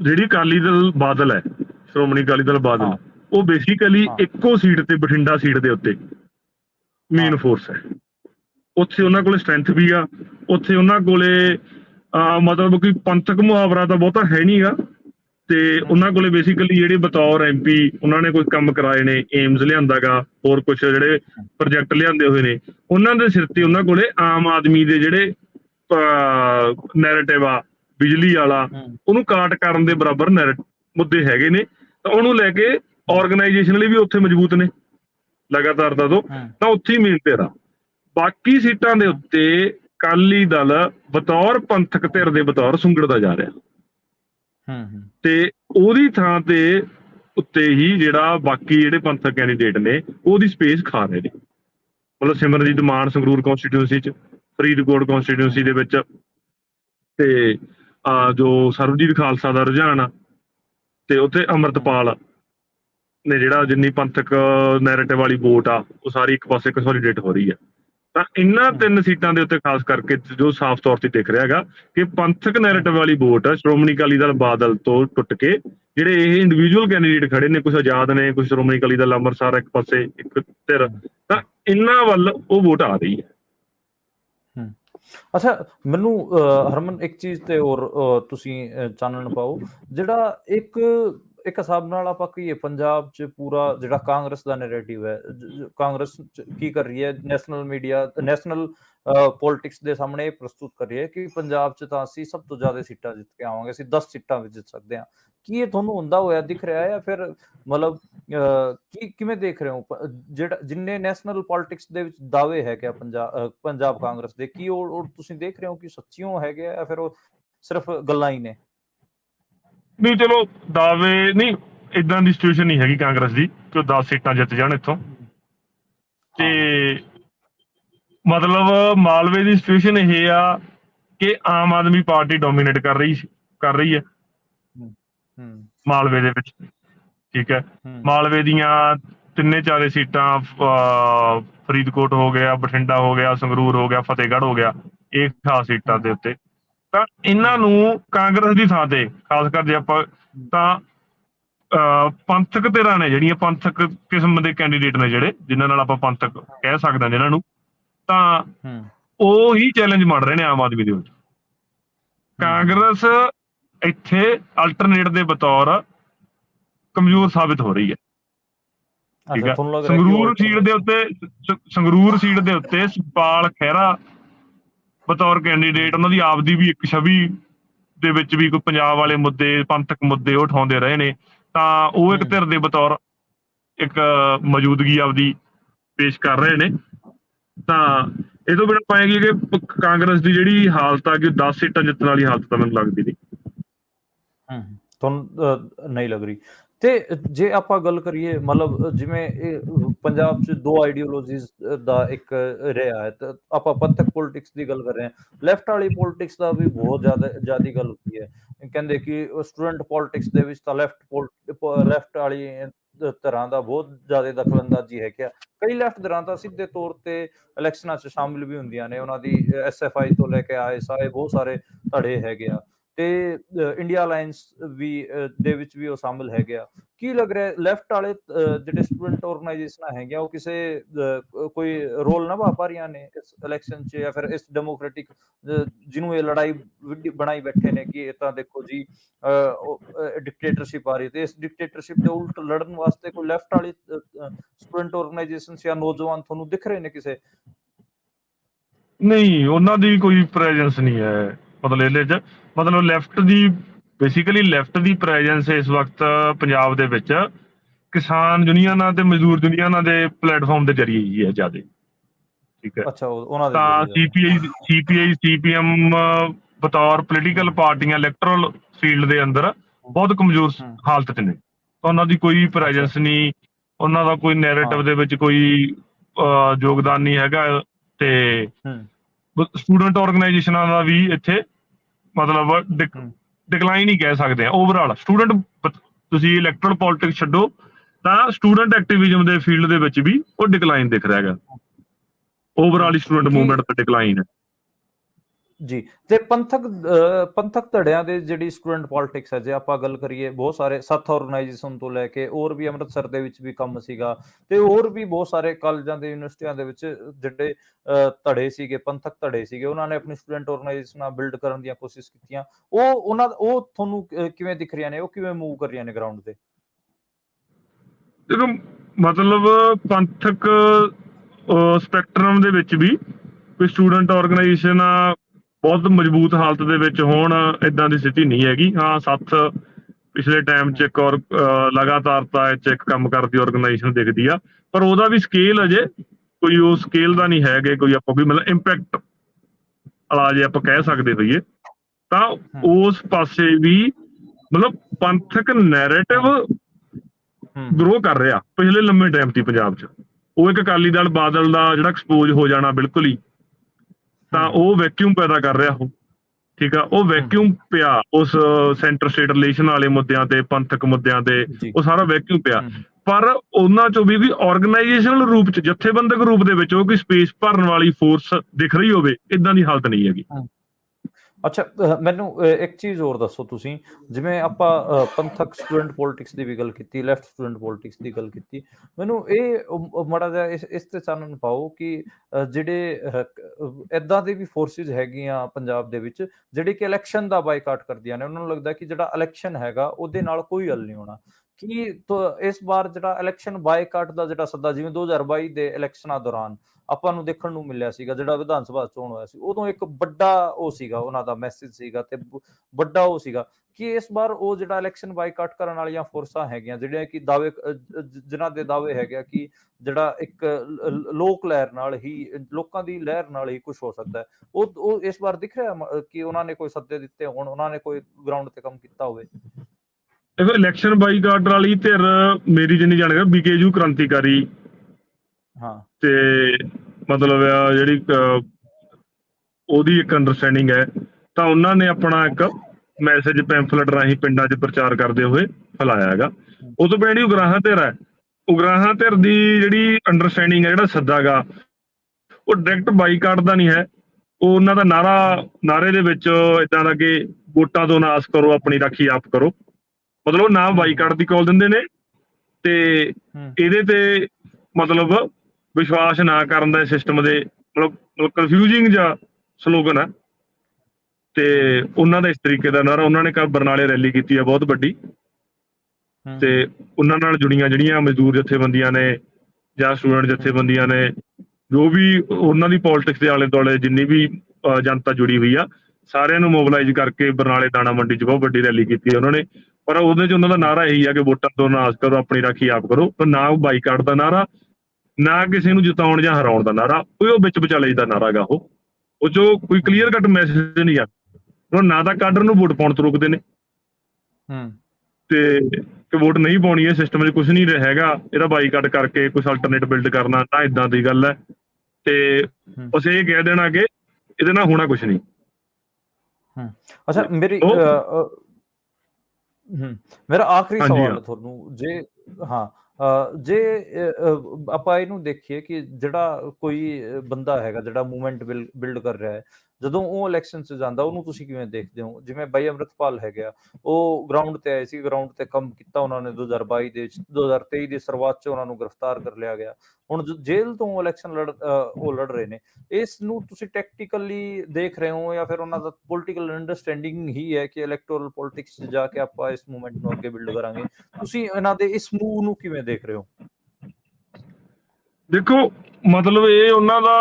Speaker 1: ਜਿਹੜੀ ਅਕਾਲੀ ਦਲ ਬਾਦਲ ਹੈ ਸ਼੍ਰੋਮਣੀ ਅਕਾਲੀ ਦਲ ਬਾਦਲ। ਉਹ ਬੇਸਿਕਲੀ। ਇੱਕੋ ਸੀਟ ਤੇ ਬਠਿੰਡਾ ਸੀਟ ਦੇ ਉੱਤੇ ਮੇਨ। ਫੋਰਸ ਹੈ ਉੱਥੇ ਉਹਨਾਂ ਕੋਲੇ ਸਟਰੈਂਥ ਵੀ ਆ ਉੱਥੇ ਉਹਨਾਂ ਕੋਲੇ ਮਤਲਬ ਕੋਈ ਪੰਥਕ ਮੁਹਾਵਰਾ ਤਾਂ ਬਹੁਤਾ ਹੈ ਨਹੀਂਗਾ ਤੇ ਉਹਨਾਂ ਕੋਲੇ ਬੇਸਿਕਲੀ ਜਿਹੜੇ ਬਤੌਰ ਐਮਪੀ ਉਹਨਾਂ ਨੇ ਕੋਈ ਕੰਮ ਕਰਾਏ ਨੇ ਏਮਸ ਲਿਆਂਦਾਗਾ ਹੋਰ ਕੁਝ ਜਿਹੜੇ ਪ੍ਰੋਜੈਕਟ ਲਿਆਂਦੇ ਹੋਏ ਨੇ ਉਹਨਾਂ ਦੇ ਸਿਰ ਤੇ ਉਹਨਾਂ ਕੋਲੇ ਆਮ ਆਦਮੀ ਦੇ ਜਿਹੜੇ ਨੈਰੇਟਿਵ ਆ ਬਿਜਲੀ ਵਾਲਾ ਉਹਨੂੰ ਕਾਟ ਕਰਨ ਦੇ ਬਰਾਬਰ ਮੁੱਦੇ ਹੈਗੇ ਨੇ ਤਾਂ ਉਹਨੂੰ ਲੈ ਕੇ ਆਰਗੇਨਾਈਜੇਸ਼ਨਲੀ ਵੀ ਉੱਥੇ ਮਜ਼ਬੂਤ ਨੇ ਲਗਾਤਾਰ ਦਾ ਤੋਂ ਤਾਂ ਉੱਥੇ ਹੀ ਮੇਨ ਤੇਰਾ ਬਾਕੀ ਸੀਟਾਂ ਦੇ ਉੱਤੇ ਕਾਲੀ ਦਲ ਬਤੌਰ ਪੰਥਕ ਧਿਰ ਦੇ ਬਤੌਰ ਸੁੰਗੜਦਾ ਜਾ ਰਿਹਾ।
Speaker 2: ਹੂੰ ਹੂੰ।
Speaker 1: ਤੇ ਉਹਦੀ ਥਾਂ ਤੇ ਉੱਤੇ ਹੀ ਜਿਹੜਾ ਬਾਕੀ ਜਿਹੜੇ ਪੰਥਕ ਕੈਂਡੀਡੇਟ ਨੇ ਉਹਦੀ ਸਪੇਸ ਖਾ ਰਹੇ ਨੇ। ਮਤਲਬ ਸਿਮਰਨਜੀਤ ਮਾਨ ਸੰਗਰੂਰ ਕਨਸਟੀਟਿਊਂਸੀ ਚ ਫਰੀਦਕੋਟ ਕਨਸਟੀਟਿਊਂਸੀ ਦੇ ਵਿੱਚ। ਤੇ ਜੋ ਸਰਬਜੀਤ ਖਾਲਸਾ ਦਾ ਰੁਝਾਨ ਆ ਤੇ ਉੱਥੇ ਅਮਰਤਪਾਲ ਨੇ ਜਿਹੜਾ ਜਿੰਨੀ ਪੰਥਕ ਨੈਰੇਟਿਵ ਵਾਲੀ ਵੋਟ ਆ, ਉਹ ਸਾਰੀ ਇੱਕ ਪਾਸੇ ਕੰਸੋਲੀਡੇਟ ਹੋ ਰਹੀ ਆ। ਤਾਂ ਇਹਨਾਂ ਤਿੰਨ ਸੀਟਾਂ ਦੇ ਉੱਤੇ ਖਾਸ ਕਰਕੇ ਜੋ ਸਾਫ਼ ਤੌਰ ਤੇ ਦਿਖ ਰਿਹਾ ਹੈਗਾ ਕਿ ਪੰਥਕ ਨੈਰੇਟਿਵ ਵਾਲੀ ਵੋਟ ਸ਼੍ਰੋਮਣੀ ਅਕਾਲੀ ਦਲ ਬਾਦਲ ਤੋਂ ਟੁੱਟ ਕੇ, ਜਿਹੜੇ ਇਹ ਇੰਡੀਵਿਜੂਅਲ ਕੈਂਡੀਡੇਟ ਖੜੇ ਨੇ ਕੁਝ ਆਜ਼ਾਦ ਨੇ ਕੁਝ ਸ਼੍ਰੋਮਣੀ ਅਕਾਲੀ ਦਲ ਅੰਮ੍ਰਿਤਸਰ ਇੱਕ ਪਾਸੇ, ਇੱਕ ਧਿਰ, ਤਾਂ ਇਹਨਾਂ ਵੱਲ ਉਹ ਵੋਟ ਆ ਰਹੀ ਹੈ।
Speaker 2: ਅੱਛਾ ਮੈਨੂੰ ਅਹ, ਹਰਮਨ ਇੱਕ ਚੀਜ਼ ਤੇ ਹੋਰ ਅਹ, ਤੁਸੀਂ ਚਾਨਣ ਪਾਓ। ਜਿਹੜਾ ਇੱਕ ਇੱਕ ਹਿਸਾਬ ਨਾਲ ਆਪਾਂ ਕਹੀਏ ਪੰਜਾਬ 'ਚ ਪੂਰਾ ਜਿਹੜਾ ਕਾਂਗਰਸ ਦਾ ਨੈਰੇਟਿਵ ਹੈ ਕਾਂਗਰਸ ਕੀ ਕਰ ਰਹੀ ਹੈ? ਨੈਸ਼ਨਲ ਮੀਡੀਆ ਨੈਸ਼ਨਲ ਪੋਲਿਟਿਕਸ ਦੇ ਸਾਹਮਣੇ ਪ੍ਰਸਤੁਤ ਕਰ ਰਹੀ ਹੈ ਕਿ ਪੰਜਾਬ 'ਚ ਤਾਂ ਅਸੀਂ ਸਭ ਤੋਂ ਜ਼ਿਆਦਾ ਸੀਟਾਂ ਜਿੱਤ ਕੇ ਆਵਾਂਗੇ ਅਸੀਂ 10 ਸੀਟਾਂ ਵਿੱਚ ਜਿੱਤ ਸਕਦੇ ਹਾਂ। ਕੀ ਇਹ ਤੁਹਾਨੂੰ ਹੁੰਦਾ ਹੋਇਆ ਦਿਖ ਰਿਹਾ ਹੈ ਜਾਂ ਫਿਰ ਮਤਲਬ ਕੀ ਕਿਵੇਂ ਦੇਖ ਰਹੇ ਹੋ? ਜਿਹੜਾ ਜਿੰਨੇ ਨੈਸ਼ਨਲ ਪੋਲਿਟਿਕਸ ਦੇ ਵਿੱਚ ਦਾਅਵੇ ਹੈਗੇ ਆ ਪੰਜਾਬ ਪੰਜਾਬ ਕਾਂਗਰਸ ਦੇ ਕੀ ਉਹ ਤੁਸੀਂ ਦੇਖ ਰਹੇ ਹੋ ਕਿ ਸੱਚੀਓ ਹੈਗੇ ਆ ਫਿਰ ਉਹ ਸਿਰਫ ਗੱਲਾਂ ਹੀ ਨੇ?
Speaker 1: ਨਹੀਂ ਚਲੋ ਦਾਅਵੇ ਨਹੀਂ ਇਦਾਂ ਦੀ ਸਿਚੁਏਸ਼ਨ ਨਹੀਂ ਹੈਗੀ ਕਾਂਗਰਸ ਦੀ ਕਿ ਉਹ 10 ਸੀਟਾਂ ਜਿੱਤ ਜਾਣ ਇੱਥੋਂ। ਤੇ ਮਤਲਬ ਮਾਲਵੇ ਦੀ ਸਿਚੁਏਸ਼ਨ ਇਹ ਆ ਕਿ ਆਮ ਆਦਮੀ ਪਾਰਟੀ ਡੋਮੀਨੇਟ ਕਰ ਰਹੀ ਕਰ ਰਹੀ ਹੈ।
Speaker 2: ਹੂੰ
Speaker 1: ਮਾਲਵੇ ਦੇ ਵਿੱਚ ਠੀਕ ਹੈ। ਮਾਲਵੇ ਦੀਆਂ ਤਿੰਨੇ ਚਾਰੇ ਸੀਟਾਂ ਫਰੀਦਕੋਟ ਹੋ ਗਿਆ ਬਠਿੰਡਾ ਹੋ ਗਿਆ ਸੰਗਰੂਰ ਹੋ ਗਿਆ ਫਤਿਹਗੜ੍ਹ ਹੋ ਗਿਆ ਇਹ ਖਾਸ ਸੀਟਾਂ ਦੇ ਉੱਤੇ। ਤਾਂ ਇਹਨਾਂ ਨੂੰ ਕਾਂਗਰਸ ਦੀ ਥਾਂ ਤੇ ਖਾਸ ਕਰ ਜੇ ਆਪਾਂ ਤਾਂ ਪੰਥਕ ਧਿਰਾਂ ਨੇ ਜਿਹੜੀਆਂ ਪੰਥਕ ਕਿਸਮ ਦੇ ਕੈਂਡੀਡੇਟ ਨੇ ਜਿਹੜੇ ਜਿਨ੍ਹਾਂ ਨਾਲ ਆਪਾਂ ਪੰਥਕ ਕਹਿ ਸਕਦੇ ਹਾਂ ਜਿਹਨਾਂ ਨੂੰ ਤਾਂ ਉਹ ਹੀ ਚੈਲੰਜ ਮੰਨ ਰਹੇ ਨੇ ਆਮ ਆਦਮੀ ਦੇ ਵਿੱਚ। ਕਾਂਗਰਸ ਇੱਥੇ ਅਲਟਰਨੇਟ ਦੇ ਬਤੌਰ ਕਮਜ਼ੋਰ ਸਾਬਿਤ ਹੋ ਰਹੀ ਹੈ। ਠੀਕ ਹੈ ਸੰਗਰੂਰ ਸੀਟ ਦੇ ਉੱਤੇ ਸੰਗਰੂਰ ਸੀਟ ਦੇ ਉੱਤੇ ਸੁਪਾਲ ਖਹਿਰਾ ਬਤੌਰ ਕੈਂਡੀਡੇਟ ਉਹਨਾਂ ਦੀ ਆਪਦੀ ਵੀ ਇੱਕ ਛਵੀ ਦੇ ਵਿੱਚ ਵੀ ਕੋਈ ਪੰਜਾਬ ਵਾਲੇ ਮੁੱਦੇ ਪੰਥਕ ਮੁੱਦੇ ਉਹ ਉਠਾਉਂਦੇ ਰਹੇ ਨੇ। ਤਾਂ ਉਹ ਇੱਕ। ਧਿਰ ਦੇ ਬਤੌਰ ਇੱਕ ਮੌਜੂਦਗੀ ਆਪਦੀ ਪੇਸ਼ ਕਰ ਰਹੇ ਨੇ। ਤਾਂ ਇਹ ਤੋਂ ਬਿਨਾਂ ਪਾਏਗੀ ਕਿ ਕਾਂਗਰਸ ਦੀ ਜਿਹੜੀ ਹਾਲਤ ਆ ਕਿ 10 ਸੀਟਾਂ ਜਿੱਤਣ ਵਾਲੀ ਹਾਲਤ ਤਾਂ ਮੈਨੂੰ ਲੱਗਦੀ ਨਹੀਂ।
Speaker 2: ਹਮ, ਤੁਹਾਨੂੰ ਨਹੀਂ ਲੱਗ ਰਹੀ। ਤੇ ਜੇ ਆਪਾਂ ਗੱਲ ਕਰੀਏ ਮਤਲਬ ਜਿਵੇਂ ਪੰਜਾਬ 'ਚ ਦੋ ਆਈਡੀਓਲੋਜੀਜ਼ ਦਾ ਇੱਕ ਰਿਹਾ ਹੈ ਤਾਂ ਆਪਾਂ ਪੰਥਕ ਪੋਲਿਟਿਕਸ ਦੀ ਗੱਲ ਕਰ ਰਹੇ ਹਾਂ। ਲੈਫਟ ਵਾਲੀ ਪੋਲਿਟਿਕਸ ਦਾ ਵੀ ਬਹੁਤ ਜ਼ਿਆਦਾ ਜ਼ਿਆਦੀ ਗੱਲ ਹੁੰਦੀ ਹੈ। ਕਹਿੰਦੇ ਕਿ ਸਟੂਡੈਂਟ ਪੋਲਿਟਿਕਸ ਦੇ ਵਿੱਚ ਤਾਂ ਲੈਫਟ ਲੈਫਟ ਵਾਲੀ ਤਰ੍ਹਾਂ ਦਾ ਬਹੁਤ ਜ਼ਿਆਦਾ ਦਖਲਅੰਦਾਜ਼ੀ ਹੈ ਕਿ ਕਈ ਲੈਫਟ ਦਰਾਂ ਤਾਂ ਸਿੱਧੇ ਤੌਰ ਤੇ ਇਲੈਕਸ਼ਨਾਂ 'ਚ ਸ਼ਾਮਿਲ ਵੀ ਹੁੰਦੀਆਂ ਨੇ। ਉਹਨਾਂ ਦੀ ਐਸਐਫਆਈ ਤੋਂ ਲੈ ਕੇ ਆਏ ਸਾਰੇ, ਬਹੁਤ ਸਾਰੇ ਧੜੇ ਹੈਗੇ ਆ। ਤੇ ਇੰਡੀਆ ਅਲਾਈਅੰਸ ਵੀ ਦੇ ਵਿੱਚ ਵੀ ਉਹ ਸ਼ਾਮਿਲ ਹੈਗੇ ਆ। ਕੀ ਲੱਗ ਰਿਹਾ ਲੈਫਟ ਵਾਲੇ ਜਿਹੜੇ ਸਟੂਡੈਂਟ ਆਰਗੇਨਾਈਜੇਸ਼ਨਾਂ ਹੈਗੀਆਂ ਉਹ ਕਿਸੇ ਕੋਈ ਰੋਲ ਨਾ ਪਾ ਰਹੀਆਂ ਨੇ ਇਸ ਇਲੈਕਸ਼ਨ 'ਚ ਜਾਂ ਫਿਰ ਇਸ ਡੈਮੋਕ੍ਰੈਟਿਕ ਜਿਹਨੂੰ ਇਹ ਲੜਾਈ ਬਣਾਈ ਬੈਠੇ ਨੇ ਕਿ ਇਹ ਤਾਂ ਦੇਖੋ ਜੀ ਡਿਕਟੇਟਰਸ਼ਿਪ ਆ ਰਹੀ ਤੇ ਇਸ ਡਿਕਟੇਟਰਸ਼ਿਪ ਦੇ ਉਲਟ ਲੜਨ ਵਾਸਤੇ ਕੋਈ ਲੈਫਟ ਵਾਲੀ ਸਟੂਡੈਂਟ ਆਰਗੇਨਾਈਜੇਸ਼ਨਸ ਜਾਂ ਨੌਜਵਾਨ ਤੁਹਾਨੂੰ ਦਿਖ ਰਹੇ ਨੇ ਕਿਸੇ?
Speaker 1: ਨਹੀਂ, ਉਹਨਾਂ ਦੀ ਕੋਈ ਪ੍ਰੈਜ਼ੈਂਸ ਨਹੀਂ ਹੈ। ਮਤਲਬ ਇਹਦੇ ਚ ਮਤਲਬ ਲੈਫਟ ਦੀ ਬੇਸਿਕਲੀ ਲੈਫਟ ਦੀ ਪ੍ਰੈਜ਼ੈਂਸ ਇਸ ਵਕਤ ਪੰਜਾਬ ਦੇ ਵਿੱਚ ਕਿਸਾਨ ਯੂਨੀਅਨਾਂ ਤੇ ਮਜ਼ਦੂਰ ਯੂਨੀਅਨਾਂ ਦੇ ਪਲੇਟਫਾਰਮ ਦੇ ਜ਼ਰੀਏ ਹੀ ਹੈ ਜ਼ਿਆਦਾ ਠੀਕ ਹੈ
Speaker 2: ਅੱਛਾ ਉਹ- ਉਹਨਾਂ ਦੇ
Speaker 1: ਤਾਂ। ਸੀਪੀਆਈ ਸੀਪੀਆਈ ਸੀਪੀਐਮ ਬਤੌਰ ਪੋਲੀਟੀਕਲ ਪਾਰਟੀਆਂ ਇਲੈਕਟਰਲ ਫੀਲਡ ਦੇ ਅੰਦਰ ਬਹੁਤ ਕਮਜ਼ੋਰ। ਹਾਲਤ 'ਚ ਨੇ ਉਹਨਾਂ ਦੀ ਕੋਈ ਪ੍ਰੈਜ਼ੈਂਸ ਨਹੀਂ ਉਹਨਾਂ ਦਾ ਕੋਈ ਨੈਰੇਟਿਵ। ਦੇ ਵਿੱਚ ਕੋਈ ਯੋਗਦਾਨ ਨਹੀਂ ਹੈਗਾ ਤੇ ਸਟੂਡੈਂਟ ਆਰਗੇਨਾਈਜੇਸ਼ਨਾਂ ਦਾ ਵੀ ਇੱਥੇ ਮਤਲਬ। ਡਿਕਲਾਈਨ ਹੀ। ਕਹਿ ਸਕਦੇ ਆ ਓਵਰਆਲ ਸਟੂਡੈਂਟ ਤੁਸੀਂ ਇਲੈਕਟਰਲ ਪੋਲਿਟਿਕਸ ਛੱਡੋ ਤਾਂ ਸਟੂਡੈਂਟ ਐਕਟਿਵਿਜ਼ਮ ਦੇ ਫੀਲਡ ਦੇ ਵਿੱਚ ਵੀ ਉਹ ਡਿਕਲਾਈਨ ਦਿਖ ਰਿਹਾ ਹੈਗਾ। ਓਵਰਆਲ ਸਟੂਡੈਂਟ ਮੂਵਮੈਂਟ ਤੇ ਡਿਕਲਾਈਨ ਹੈ।
Speaker 2: ਜੀ, ਤੇ ਪੰਥਕ ਪੰਥਕ ਧੜਿਆਂ ਦੇ ਜਿਹੜੀ ਸਟੂਡੈਂਟ ਪੋਲਿਟਿਕਸ ਹੈ, ਜੇ ਆਪਾਂ ਗੱਲ ਕਰੀਏ, ਬਹੁਤ ਸਾਰੇ ਸੱਤ ਆਰਗੇਨਾਈਜੇਸ਼ਨ ਤੋਂ ਲੈ ਕੇ ਹੋਰ ਵੀ ਅੰਮ੍ਰਿਤਸਰ ਦੇ ਵਿੱਚ ਵੀ ਕੰਮ ਸੀਗਾ, ਤੇ ਹੋਰ ਵੀ ਬਹੁਤ ਸਾਰੇ ਕਾਲਜਾਂ ਦੇ ਯੂਨੀਵਰਸਿਟੀਆਂ ਦੇ ਵਿੱਚ ਜਿਹੜੇ ਧੜੇ ਸੀਗੇ, ਪੰਥਕ ਧੜੇ ਸੀਗੇ, ਉਹਨਾਂ ਨੇ ਆਪਣੀ ਸਟੂਡੈਂਟ ਆਰਗੇਨਾਈਜੇਸ਼ਨਾਂ ਬਿਲਡ ਕਰਨ ਦੀਆਂ ਕੋਸ਼ਿਸ਼ ਕੀਤੀਆਂ। ਉਹ, ਉਹਨਾਂ, ਉਹ ਤੁਹਾਨੂੰ ਕਿਵੇਂ ਦਿਖ ਰਹੀਆਂ ਨੇ? ਉਹ ਕਿਵੇਂ ਮੂਵ ਕਰ ਰਹੀਆਂ ਨੇ ਗਰਾਊਂਡ ਤੇ?
Speaker 1: ਦੇਖੋ, ਮਤਲਬ ਪੰਥਕ ਸਪੈਕਟਰਮ ਦੇ ਵਿੱਚ ਵੀ ਕੋਈ ਸਟੂਡੈਂਟ ਆਰਗੇਨਾਈਜੇਸ਼ਨ ਬਹੁਤ ਮਜ਼ਬੂਤ ਹਾਲਤ ਦੇ ਵਿੱਚ ਹੋਣ ਇਦਾਂ ਦੀ ਸਥਿਤੀ ਨਹੀਂ ਹੈਗੀ। ਹਾਂ ਸੱਤ ਪਿਛਲੇ ਟਾਈਮ ਚ ਇੱਕ ਔਰ ਲਗਾਤਾਰਤਾ ਚ ਇੱਕ ਕੰਮ ਕਰਦੀ ਆਰਗੇਨਾਈਜੇਸ਼ਨ ਦਿਖਦੀ ਆ। ਪਰ ਉਹਦਾ ਵੀ ਸਕੇਲ ਅਜੇ ਕੋਈ ਉਹ ਸਕੇਲ ਦਾ ਨਹੀਂ ਹੈਗੇ ਕੋਈ ਆਪਾਂ ਵੀ ਮਤਲਬ ਇੰਪੈਕਟ ਵਾਲਾ ਜੇ ਆਪਾਂ ਕਹਿ ਸਕਦੇ ਹੋਈਏ ਤਾਂ ਉਸ ਪਾਸੇ ਵੀ ਮਤਲਬ ਪੰਥਕ ਨੈਰੇਟਿਵ ਗਰੋ ਕਰ ਰਿਹਾ ਪਿਛਲੇ ਲੰਮੇ ਟਾਈਮ ਤੋਂ ਪੰਜਾਬ 'ਚ। ਉਹ ਇੱਕ ਅਕਾਲੀ ਦਲ ਬਾਦਲ ਦਾ ਜਿਹੜਾ ਐਕਸਪੋਜ਼ ਹੋ ਜਾਣਾ ਬਿਲਕੁਲ ਹੀ ਤਾਂ ਉਹ ਵੈਕਿਊਮ ਪੈਦਾ ਕਰ ਰਿਹਾ ਉਹ। ਠੀਕ ਆ ਉਹ ਵੈਕਿਊਮ ਪਿਆ ਉਸ ਸੈਂਟਰ ਸਟੇਟ ਰਿਲੇਸ਼ਨ ਵਾਲੇ ਮੁੱਦਿਆਂ ਤੇ ਪੰਥਕ ਮੁੱਦਿਆਂ ਤੇ ਉਹ ਸਾਰਾ ਵੈਕਿਊਮ ਪਿਆ। ਪਰ ਉਹਨਾਂ ਚੋਂ ਵੀ ਵੀ ਆਰਗੇਨਾਈਜੇਸ਼ਨਲ ਰੂਪ ਚ ਜਥੇਬੰਦਕ ਰੂਪ ਦੇ ਵਿੱਚ ਉਹ ਕੋਈ ਸਪੇਸ ਭਰਨ ਵਾਲੀ ਫੋਰਸ ਦਿਖ ਰਹੀ ਹੋਵੇ ਇਦਾਂ ਦੀ ਹਾਲਤ ਨਹੀਂ ਹੈਗੀ।
Speaker 2: ਅੱਛਾ ਮੈਨੂੰ ਇੱਕ ਚੀਜ਼ ਹੋਰ ਦੱਸੋ ਤੁਸੀਂ। ਜਿਵੇਂ ਆਪਾਂ ਪੰਥਕ ਸਟੂਡੈਂਟ ਪੋਲਿਟਿਕਸ ਦੀ ਵੀ ਗੱਲ ਕੀਤੀ, ਲੈਫਟ ਸਟੂਡੈਂਟ ਪੋਲਿਟਿਕਸ ਦੀ ਗੱਲ ਕੀਤੀ। ਮੈਨੂੰ ਇਹ ਮੜਾ ਜਿਹਾ ਇਸ ਇਸ ਤੇ ਚਾਨਣ ਪਾਓ ਕਿ ਜਿਹੜੇ ਇਦਾਂ ਦੇ ਵੀ ਫੋਰਸਿਸ ਹੈਗੀਆਂ ਪੰਜਾਬ ਦੇ ਵਿੱਚ, ਜਿਹੜੇ ਕਿ ਇਲੈਕਸ਼ਨ ਦਾ ਬਾਈਕਾਟ ਕਰਦੀਆਂ ਨੇ, ਉਹਨਾਂ ਨੂੰ ਲੱਗਦਾ ਕਿ ਜਿਹੜਾ ਇਲੈਕਸ਼ਨ ਹੈਗਾ, ਉਹਦੇ ਨਾਲ ਕੋਈ ਹੱਲ ਨਹੀਂ ਹੋਣਾ। ਕੀ ਇਸ ਵਾਰ ਜਿਹੜਾ ਇਲੈਕਸ਼ਨ ਬਾਈਕਾਟ ਦਾ ਜਿਹੜਾ ਸੱਦਾ ਜਿਵੇਂ 2022 ਦੇ ਇਲੈਕਸ਼ਨਾਂ ਦੌਰਾਨ ਆਪਾਂ ਨੂੰ ਦੇਖਣ ਨੂੰ ਮਿਲਿਆ ਸੀਗਾ ਜਿਹੜਾ ਵਿਧਾਨ ਸਭਾ ਚੋਣ ਹੋਇਆ ਸੀ ਉਦੋਂ ਇੱਕ ਵੱਡਾ ਉਹ ਸੀਗਾ ਉਹਨਾਂ ਦਾ ਮੈਸੇਜ ਸੀਗਾ ਤੇ ਵੱਡਾ ਉਹ ਸੀਗਾ। ਕਿ ਇਸ ਵਾਰ ਉਹ ਜਿਹੜਾ ਇਲੈਕਸ਼ਨ ਬਾਈਕਾਟ ਕਰਨ ਵਾਲੀਆਂ ਫੋਰਸਾਂ ਹੈਗੀਆਂ ਜਿਹੜੀਆਂ ਕਿ ਦਾਅਵੇ ਅ, ਜਿਨ੍ਹਾਂ ਦੇ ਦਾਅਵੇ ਹੈਗੇ ਆ ਕਿ ਜਿਹੜਾ ਇੱਕ ਲੋਕ ਲਹਿਰ ਨਾਲ ਹੀ ਲੋਕਾਂ ਦੀ ਲਹਿਰ ਨਾਲ ਹੀ ਕੁਝ ਹੋ ਸਕਦਾ ਹੈ। ਉਹ ਉਹ ਇਸ ਵਾਰ ਦਿਖ ਰਿਹਾ ਕਿ ਉਹਨਾਂ ਨੇ ਕੋਈ ਸੱਦੇ ਦਿੱਤੇ ਹੋਣ ਉਹਨਾਂ ਨੇ ਕੋਈ ਗਰਾਊਂਡ ਤੇ ਕੰਮ ਕੀਤਾ ਹੋਵੇ?
Speaker 1: ਦੇਖੋ ਇਲੈਕਸ਼ਨ ਬਾਈਕਾਟ ਵਾਲੀ ਧਿਰ ਮੇਰੀ ਜਿੰਨੀ ਜਾਣਦਾ ਬੀਕੇਯੂ ਕ੍ਰਾਂਤੀਕਾਰੀ।
Speaker 2: ਹਾਂ।
Speaker 1: ਤੇ ਮਤਲਬ ਆ ਜਿਹੜੀ ਉਹਦੀ ਇੱਕ ਅੰਡਰਸਟੈਂਡਿੰਗ ਹੈ। ਤਾਂ ਉਹਨਾਂ ਨੇ ਆਪਣਾ ਇੱਕ ਮੈਸੇਜ ਪੈਂਫਲੇਟ ਰਾਹੀਂ ਪਿੰਡਾਂ 'ਚ ਪ੍ਰਚਾਰ ਕਰਦੇ ਹੋਏ ਫੈਲਾਇਆ ਹੈਗਾ। ਉਹ ਤੋਂ ਜਿਹੜੀ ਉਗਰਾਹਾਂ ਧਿਰ ਹੈ। ਉਗਰਾਹਾਂ ਧਿਰ ਦੀ ਜਿਹੜੀ ਅੰਡਰਸਟੈਂਡਿੰਗ ਹੈ ਜਿਹੜਾ ਸੱਦਾਗਾ ਉਹ ਡਾਇਰੈਕਟ ਬਾਈਕਾਟ ਦਾ ਨਹੀਂ ਹੈ। ਉਹ ਉਹਨਾਂ ਦਾ ਨਾਰਾ ਨਾਰੇ ਦੇ ਵਿੱਚ ਇਦਾਂ ਦਾ ਕਿ ਵੋਟਾਂ ਤੋਂ ਨਾਸ ਕਰੋ ਆਪਣੀ ਰਾਖੀ ਆਪ ਕਰੋ। ਮਤਲਬ ਨਾ ਬਾਈਕਾਟ ਦੀ ਕਾਲ ਦਿੰਦੇ ਨੇ ਤੇ ਇਹਦੇ ਤੇ ਮਤਲਬ ਵਿਸ਼ਵਾਸ ਨਾ ਕਰਨ ਦਾ ਸਿਸਟਮ ਦੇ ਮਤਲਬ ਕਨਫਿਊਜ਼ਿੰਗ ਜਿਹਾ ਸਲੋਗਨ ਹੈ ਤੇ ਉਹਨਾਂ ਦਾ ਇਸ ਤਰੀਕੇ ਦਾ ਨਾਰਾ ਉਹਨਾਂ ਨੇ ਕੱਲ ਬਰਨਾਲੇ ਰੈਲੀ ਕੀਤੀ ਹੈ ਬਹੁਤ ਵੱਡੀ। ਤੇ ਉਹਨਾਂ ਨਾਲ ਜੁੜੀਆਂ ਜਿਹੜੀਆਂ ਮਜ਼ਦੂਰ ਜਥੇਬੰਦੀਆਂ ਨੇ ਜਾਂ ਸਟੂਡੈਂਟ ਜਥੇਬੰਦੀਆਂ ਨੇ ਜੋ ਵੀ ਉਹਨਾਂ ਦੀ ਪੋਲਿਟਿਕਸ ਦੇ ਆਲੇ ਦੁਆਲੇ ਜਿੰਨੀ ਵੀ ਜਨਤਾ ਜੁੜੀ ਹੋਈ ਆ ਸਾਰਿਆਂ ਨੂੰ ਮੋਬਿਲਾਈਜ਼ ਕਰਕੇ ਬਰਨਾਲੇ ਦਾਣਾ ਮੰਡੀ 'ਚ ਬਹੁਤ ਵੱਡੀ ਰੈਲੀ ਕੀਤੀ ਹੈ ਉਹਨਾਂ ਨੇ। ਪਰ ਉਹਦੇ 'ਚ ਉਹਨਾਂ ਦਾ ਨਾਰਾ ਇਹੀ ਆ ਕਿ ਵੋਟਾਂ ਤੋਂ ਨਾਸ ਕਰੋ ਆਪਣੀ ਰਾਖੀ ਆਪ ਕਰੋ ਪਰ ਨਾ ਉਹ ਬਾਈਕਾਟ ਦਾ ਨਾਰਾ ਨਾ ਕਿਸੇ ਨੂੰ ਜਿਤਾਉਣ ਜਾਂ ਹਰਾਉਣ ਦਾ ਨਾਰਾ ਉਹ ਵਿੱਚ ਵਿਚਾਲੇ ਦਾ ਨਾਰਾ ਗਾ ਉਹ। ਉਹ 'ਚੋਂ ਕੋਈ ਕਲੀਅਰ ਕੱਟ ਮੈਸੇਜ ਨਹੀਂ ਆ। ਉਹ ਨਾ ਤਾਂ ਕਾਡਰ ਨੂੰ ਵੋਟ ਪਾਉਣ ਤੋਂ ਰੋਕਦੇ ਨੇ।
Speaker 2: ਹੂੰ।
Speaker 1: ਤੇ ਕਿ ਵੋਟ ਨਹੀਂ ਪਾਉਣੀ ਹੈ ਸਿਸਟਮ 'ਚ ਕੁਝ ਨਹੀਂ ਰਿਹਾ ਹੈਗਾ ਇਹਦਾ ਬਾਈਕਾਟ ਕਰਕੇ ਕੁਝ ਅਲਟਰਨੇਟ ਬਿਲਡ ਕਰਨਾ ਨਾ ਇਦਾਂ ਦੀ ਗੱਲ ਹੈ। ਤੇ
Speaker 2: ਹੂੰ।
Speaker 1: ਬਸ ਇਹ ਕਹਿ ਦੇਣਾ ਕਿ ਇਹਦੇ ਨਾਲ ਹੋਣਾ ਕੁਝ ਨਹੀਂ।
Speaker 2: ਅੱਛਾ ਮੇਰੀ ਹਮ, ਮੇਰਾ ਆਖਰੀ ਸਵਾਲ
Speaker 1: ਹਾਂ।
Speaker 2: ਹੈ ਤੁਹਾਨੂੰ ਜੇ ਹਾਂ ਜੇ ਆਪਾਂ ਇਹਨੂੰ ਦੇਖੀਏ ਕਿ ਜਿਹੜਾ ਕੋਈ ਬੰਦਾ ਹੈਗਾ ਜਿਹੜਾ ਮੂਵਮੈਂਟ ਬਿਲਡ ਕਰ ਰਿਹਾ ਹੈ ਜਦੋਂ ਉਹ ਇਲੈਕਸ਼ਨ 'ਚ ਜਾਂਦਾ, ਉਹਨੂੰ ਤੁਸੀਂ ਕਿਵੇਂ ਦੇਖਦੇ ਹੋ? ਜਿਵੇਂ ਬਾਈ ਅਮਰਤਪਾਲ ਹੈਗਾ ਉਹ ਗਰਾਊਂਡ ਤੇ ਆਏ ਸੀ ਗਰਾਊਂਡ ਤੇ ਕੰਮ ਕੀਤਾ ਉਹਨਾਂ ਨੇ 2022 ਦੇ 2023 ਦੀ ਸ਼ੁਰੂਆਤ 'ਚ ਉਹਨਾਂ ਨੂੰ ਗ੍ਰਿਫਤਾਰ ਕਰ ਲਿਆ ਗਿਆ। ਹੁਣ ਜੇਲ੍ਹ ਤੋਂ ਇਲੈਕਸ਼ਨ ਲੜ ਉਹ ਲੜ ਰਹੇ ਨੇ। ਇਸ ਨੂੰ ਤੁਸੀਂ ਟੈਕਟੀਕਲੀ ਦੇਖ ਰਹੇ ਹੋ ਜਾਂ ਫਿਰ ਉਹਨਾਂ ਦਾ ਪੋਲਿਟੀਕਲ ਅੰਡਰਸਟੈਂਡਿੰਗ ਹੀ ਹੈ ਕਿ ਇਲੈਕਟੋਰਲ ਪੋਲਿਟਿਕਸ 'ਚ ਜਾ ਕੇ ਆਪਾਂ ਇਸ ਮੂਵਮੈਂਟ ਨੂੰ ਅੱਗੇ ਬਿਲਡ ਕਰਾਂਗੇ? ਤੁਸੀਂ ਇਹਨਾਂ ਦੇ ਇਸ ਮੂਵ ਨੂੰ ਕਿਵੇਂ ਦੇਖ ਰਹੇ ਹੋ?
Speaker 1: ਦੇਖੋ, ਮਤਲਬ ਇਹ ਉਹਨਾਂ ਦਾ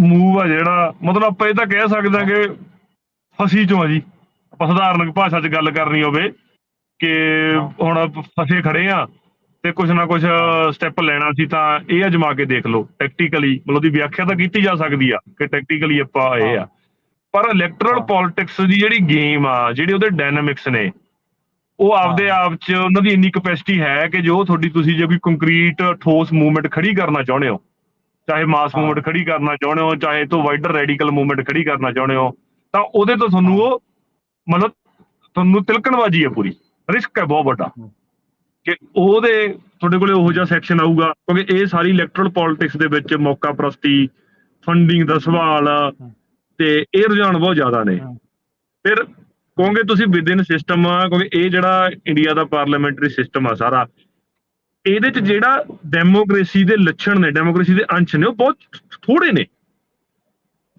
Speaker 1: ਮੂਵ ਆ ਜਿਹੜਾ ਮਤਲਬ ਆਪਾਂ ਇਹ ਤਾਂ ਕਹਿ ਸਕਦੇ ਹਾਂ ਕਿ ਫਸੀ ਚੋਂ ਆ ਜੀ ਆਪਾਂ ਸਧਾਰਨ ਭਾਸ਼ਾ 'ਚ ਗੱਲ ਕਰਨੀ ਹੋਵੇ ਕਿ। ਹੁਣ ਫਸੇ ਖੜੇ ਆ ਤੇ ਕੁਝ ਨਾ ਕੁਝ ਸਟੈਪ ਲੈਣਾ ਸੀ ਤਾਂ ਇਹ ਅਜਮਾ ਕੇ ਦੇਖ ਲਓ ਟੈਕਟੀਕਲੀ ਮਤਲਬ ਉਹਦੀ ਵਿਆਖਿਆ ਤਾਂ ਕੀਤੀ ਜਾ ਸਕਦੀ ਆ ਕਿ ਟੈਕਟੀਕਲੀ ਆਪਾਂ ਇਹ ਆ। ਪਰ ਇਲੈਕਟਰਲ। ਪੋਲਿਟਿਕਸ ਦੀ ਜਿਹੜੀ ਗੇਮ ਆ ਜਿਹੜੇ ਉਹਦੇ ਡਾਇਨਾਮਿਕਸ ਨੇ ਉਹ ਆਪਦੇ। ਆਪ 'ਚ ਉਹਨਾਂ ਦੀ ਇੰਨੀ ਕਪੈਸਿਟੀ ਹੈ ਕਿ ਜੋ ਤੁਹਾਡੀ ਤੁਸੀਂ ਜੇ ਕੋਈ ਕੰਕਰੀਟ ਠੋਸ ਮੂਵਮੈਂਟ ਖੜੀ ਕਰਨਾ ਚਾਹੁੰਦੇ ਹੋ ਚਾਹੇ ਮਾਸ। ਮੂਵਮੈਂਟ ਖੜੀ ਕਰਨਾ ਚਾਹੁੰਦੇ ਹੋ ਚਾਹੇ ਤੋਂ ਵਾਈਡਰ ਰੈਡੀਕਲ ਮੂਵਮੈਂਟ ਖੜੀ ਕਰਨਾ ਚਾਹੁੰਦੇ ਹੋ ਤਾਂ ਉਹਦੇ ਤੋਂ ਤੁਹਾਨੂੰ ਉਹ ਮਤਲਬ ਤੁਹਾਨੂੰ ਤਿਲਕਣਬਾਜੀ ਹੈ ਪੂਰੀ ਰਿਸਕ ਹੈ ਬਹੁਤ ਵੱਡਾ। ਕਿ ਉਹਦੇ ਤੁਹਾਡੇ ਕੋਲੇ ਉਹੋ ਜਿਹਾ ਸੈਕਸ਼ਨ ਆਊਗਾ ਕਿਉਂਕਿ ਇਹ ਸਾਰੀ ਇਲੈਕਟਰਲ ਪੋਲਿਟਿਕਸ ਦੇ ਵਿੱਚ ਮੌਕਾ ਪ੍ਰਸਤੀ ਫੰਡਿੰਗ ਦਾ ਸਵਾਲ ਤੇ ਇਹ ਰੁਝਾਨ ਬਹੁਤ ਜ਼ਿਆਦਾ ਨੇ। ਫਿਰ ਕਹੋਗੇ ਤੁਸੀਂ ਵਿਦਿਨ ਸਿਸਟਮ ਕਿਉਂਕਿ ਇਹ ਜਿਹੜਾ ਇੰਡੀਆ ਦਾ ਪਾਰਲੀਮੈਂਟਰੀ ਸਿਸਟਮ ਆ ਸਾਰਾ ਇਹਦੇ ਚ ਜਿਹੜਾ ਡੈਮੋਕ੍ਰੇਸੀ ਦੇ ਲੱਛਣ ਨੇ ਡੈਮੋਕ੍ਰੇਸੀ ਦੇ ਅੰਸ਼ ਨੇ ਉਹ ਬਹੁਤ ਥੋੜੇ ਨੇ।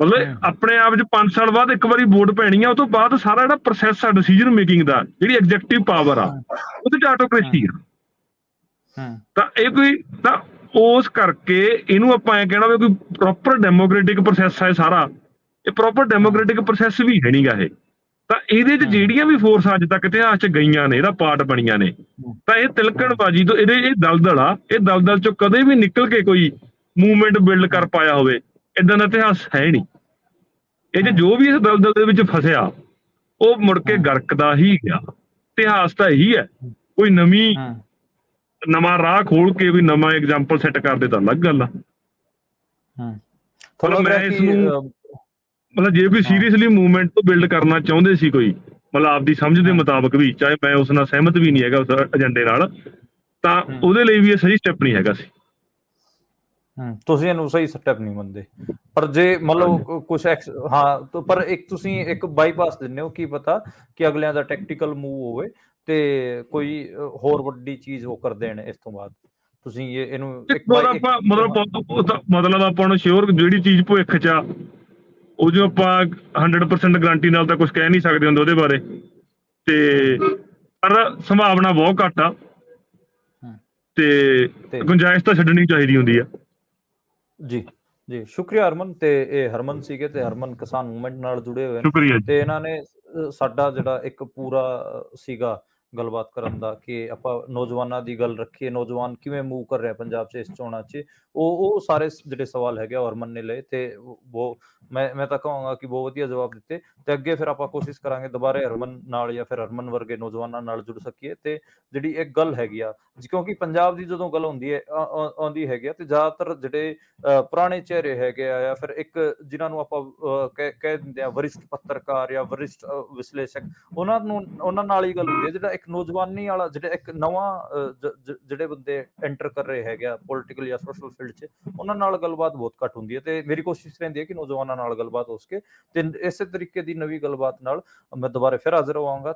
Speaker 1: ਮਤਲਬ ਆਪਣੇ ਆਪ ਚ 5 ਸਾਲ ਬਾਅਦ ਇੱਕ ਵਾਰੀ ਵੋਟ ਪੈਣੀ ਆ ਉਹ ਤੋਂ ਬਾਅਦ ਸਾਰਾ ਜਿਹੜਾ ਪ੍ਰੋਸੈਸ ਆ ਡਿਸੀਜਨ ਮੇਕਿੰਗ ਦਾ ਜਿਹੜੀ ਐਗਜ਼ੈਕਟਿਵ ਪਾਵਰ ਆ ਉਹਦੇ ਚ ਆਟੋਕ੍ਰੇਸੀ ਆ।
Speaker 2: ਹੂੰ।
Speaker 1: ਤਾਂ ਇਹ ਕੋਈ ਤਾਂ ਉਸ ਕਰਕੇ ਇਹਨੂੰ ਆਪਾਂ ਐ ਕਹਿਣਾ ਵੀ ਕੋਈ ਪ੍ਰੋਪਰ ਡੈਮੋਕ੍ਰੈਟਿਕ ਪ੍ਰੋਸੈਸ ਹੈ ਸਾਰਾ। ਇਹ ਪ੍ਰੋਪਰ ਡੈਮੋਕ੍ਰੈਟਿਕ ਪ੍ਰੋਸੈਸ ਵੀ ਹੈ ਨਹੀਂਗਾ ਇਹ। ਤਾਂ ਇਹਦੇ 'ਚ। ਜਿਹੜੀਆਂ ਵੀ ਫੋਰਸਾਂ ਅੱਜ ਤੱਕ ਇਤਿਹਾਸ 'ਚ ਗਈਆਂ ਨੇ ਇਹਦਾ ਪਾਰਟ ਬਣੀਆਂ ਨੇ। ਤਾਂ ਇਹ ਤਿਲਕਣਬਾਜੀ ਤੋਂ ਇਹਦੇ ਇਹ ਦਲਦਲ ਆ। ਇਹ ਦਲਦਲ 'ਚੋਂ ਕਦੇ ਵੀ ਨਿਕਲ ਕੇ ਕੋਈ ਮੂਵਮੈਂਟ ਬਿਲਡ ਕਰ ਪਾਇਆ ਹੋਵੇ ਇਦਾਂ ਦਾ ਇਤਿਹਾਸ ਹੈ ਨਹੀਂ। ਇਹ 'ਚ ਜੋ ਵੀ ਇਸ ਦਲਦਲ ਦੇ ਵਿੱਚ ਫਸਿਆ ਉਹ ਮੁੜ ਕੇ। ਗਰਕਦਾ ਹੀ ਗਿਆ। ਇਤਿਹਾਸ ਤਾਂ ਇਹੀ ਹੈ। ਕੋਈ ਨਵੀਂ ਨਵਾਂ ਰਾਹ ਖੋਲ ਕੇ ਵੀ ਨਵਾਂ ਐਗਜ਼ਾਮਪਲ ਸੈੱਟ ਕਰਦੇ ਤਾਂ ਅਲੱਗ ਗੱਲ ਆ।
Speaker 2: ਹੂੰ।
Speaker 1: ਮੈਂ ਇਸ ਨੂੰ- ਮਤਲਬ ਜੇ ਕੋਈ। ਸੀਰੀਅਸਲੀ ਮੂਵਮੈਂਟ ਤੋਂ ਬਿਲਡ ਕਰਨਾ ਚਾਹੁੰਦੇ ਸੀ ਕੋਈ ਮਤਲਬ ਆਪਦੀ ਸਮਝ ਦੇ। ਮੁਤਾਬਕ ਵੀ ਚਾਹੇ ਮੈਂ ਉਸ ਨਾਲ ਸਹਿਮਤ ਵੀ ਨਹੀਂ ਹੈਗਾ ਉਸ ਏਜੰਡੇ ਨਾਲ ਤਾਂ। ਉਹਦੇ ਲਈ ਵੀ ਇਹ ਸਹੀ ਸਟੈਪ ਨਹੀਂ ਹੈਗਾ ਸੀ
Speaker 2: ਹੂੰ ਤੁਸੀਂ ਇਹਨੂੰ ਸਹੀ ਸਟੈਪ ਨਹੀਂ ਮੰਨਦੇ ਪਰ ਜੇ ਮਤਲਬ ਕੁਝ ਹਾਂ ਤਾਂ ਪਰ ਇੱਕ ਤੁਸੀਂ ਇੱਕ ਬਾਈਪਾਸ ਦਿੰਦੇ ਹੋ ਕੀ ਪਤਾ ਕਿ ਅਗਲਿਆਂ ਦਾ ਟੈਕਟੀਕਲ ਮੂਵ ਹੋਵੇ ਤੇ ਕੋਈ ਹੋਰ ਵੱਡੀ ਚੀਜ਼ ਉਹ ਕਰ ਦੇਣ ਇਸ ਤੋਂ ਬਾਅਦ ਤੁਸੀਂ ਇਹ ਇਹਨੂੰ ਇੱਕ
Speaker 1: ਮਤਲਬ ਮਤਲਬ ਆਪਾਂ ਨੂੰ ਸ਼ੋਰ ਜਿਹੜੀ ਚੀਜ਼ ਭਵਿੱਖ ਚ ਉਹ ਜੋ ਆਪਾਂ 100% ਗਾਰੰਟੀ ਨਾਲ ਤਾਂ ਕੁਝ ਕਹਿ ਨਹੀਂ ਸਕਦੇ ਹੁੰਦੇ ਉਹਦੇ ਬਾਰੇ। ਤੇ ਪਰ ਸੰਭਾਵਨਾ ਬਹੁਤ ਘੱਟ ਆ। ਤੇ ਗੁੰਜਾਇਸ਼ ਤਾਂ ਛੱਡਣੀ ਚਾਹੀਦੀ ਹੁੰਦੀ ਆ।
Speaker 2: ਜੀ ਜੀ। ਸ਼ੁਕਰੀਆ ਹਰਮਨ ਤੇ ਇਹ ਹਰਮਨ ਸੀਗੇ ਤੇ ਹਰਮਨ ਕਿਸਾਨ ਮੂਵਮੈਂਟ ਨਾਲ ਜੁੜੇ ਹੋਏ ਨੇ। ਤੇ ਇਹਨਾਂ ਨੇ ਸਾਡਾ ਜਿਹੜਾ ਇੱਕ ਪੂਰਾ ਸੀਗਾ ਗੱਲਬਾਤ ਕਰਨ ਦਾ ਕਿ ਆਪਾਂ ਨੌਜਵਾਨਾਂ ਦੀ ਗੱਲ ਰੱਖੀਏ ਨੌਜਵਾਨ ਕਿਵੇਂ ਮੂਵ ਕਰ ਰਿਹਾ ਪੰਜਾਬ 'ਚ ਇਸ ਚੋਣਾਂ 'ਚ ਉਹ ਉਹ ਸਾਰੇ ਜਿਹੜੇ ਸਵਾਲ ਹੈਗੇ ਆ, ਹਰਮਨ ਨੇ ਲਏ ਤੇ ਉਹ ਮੈਂ ਮੈਂ ਤਾਂ ਕਹਾਂਗਾ ਕਿ ਬਹੁਤ ਵਧੀਆ ਜਵਾਬ ਦਿੱਤੇ ਤੇ ਅੱਗੇ ਫਿਰ ਆਪਾਂ ਕੋਸ਼ਿਸ਼ ਕਰਾਂਗੇ ਦੁਬਾਰੇ ਹਰਮਨ ਨਾਲ ਜਾਂ ਫਿਰ ਹਰਮਨ ਵਰਗੇ ਨੌਜਵਾਨਾਂ ਨਾਲ ਜੁੜ ਸਕੀਏ ਤੇ ਜਿਹੜੀ ਇੱਕ ਗੱਲ ਹੈਗੀ ਆ ਕਿਉਂਕਿ ਪੰਜਾਬ ਦੀ ਜਦੋਂ ਗੱਲ ਹੁੰਦੀ ਹੈ ਆਉਂਦੀ ਹੈਗੀ ਆ ਤੇ ਜ਼ਿਆਦਾਤਰ ਜਿਹੜੇ ਅ, ਪੁਰਾਣੇ ਚਿਹਰੇ ਹੈਗੇ ਆ ਜਾਂ ਫਿਰ ਇੱਕ ਜਿਨ੍ਹਾਂ ਨੂੰ ਆਪਾਂ ਕਹਿ ਦਿੰਦੇ ਆ ਵਰਿਸ਼ਟ ਪੱਤਰਕਾਰ ਜਾਂ ਵਰਿਸ਼ਟ ਵਿਸ਼ਲੇਸ਼ਕ ਉਹਨਾਂ ਨੂੰ ਉਹਨਾਂ ਨਾਲ ਹੀ ਗੱਲ ਹੁੰਦੀ ਹੈ ਜਿਹੜਾ ਇੱਕ ਨੌਜਵਾਨੀ ਵਾਲਾ ਜਿਹੜਾ ਇੱਕ ਨਵਾਂ ਜਿਹੜੇ ਬੰਦੇ ਐਂਟਰ ਕਰ ਰਹੇ ਹੈਗੇ ਆ ਪੋਲਿਟੀਕਲ ਜਾਂ ਸੋਸ਼ਲ ਫੀਲਡ 'ਚ, ਉਹਨਾਂ ਨਾਲ ਗੱਲਬਾਤ ਬਹੁਤ ਘੱਟ ਹੁੰਦੀ ਹੈ ਤੇ ਮੇਰੀ ਕੋਸ਼ਿਸ਼ ਰਹਿੰਦੀ ਹੈ ਕਿ ਨੌਜਵਾਨਾਂ ਨਾਲ ਗੱਲਬਾਤ ਹੋ ਸਕੇ ਤੇ ਇਸੇ ਤਰੀਕੇ ਦੀ ਨਵੀਂ ਗੱਲਬਾਤ ਨਾਲ ਮੈਂ ਦੁਬਾਰਾ ਫਿਰ ਹਾਜ਼ਰ ਹੋਵਾਂਗਾ।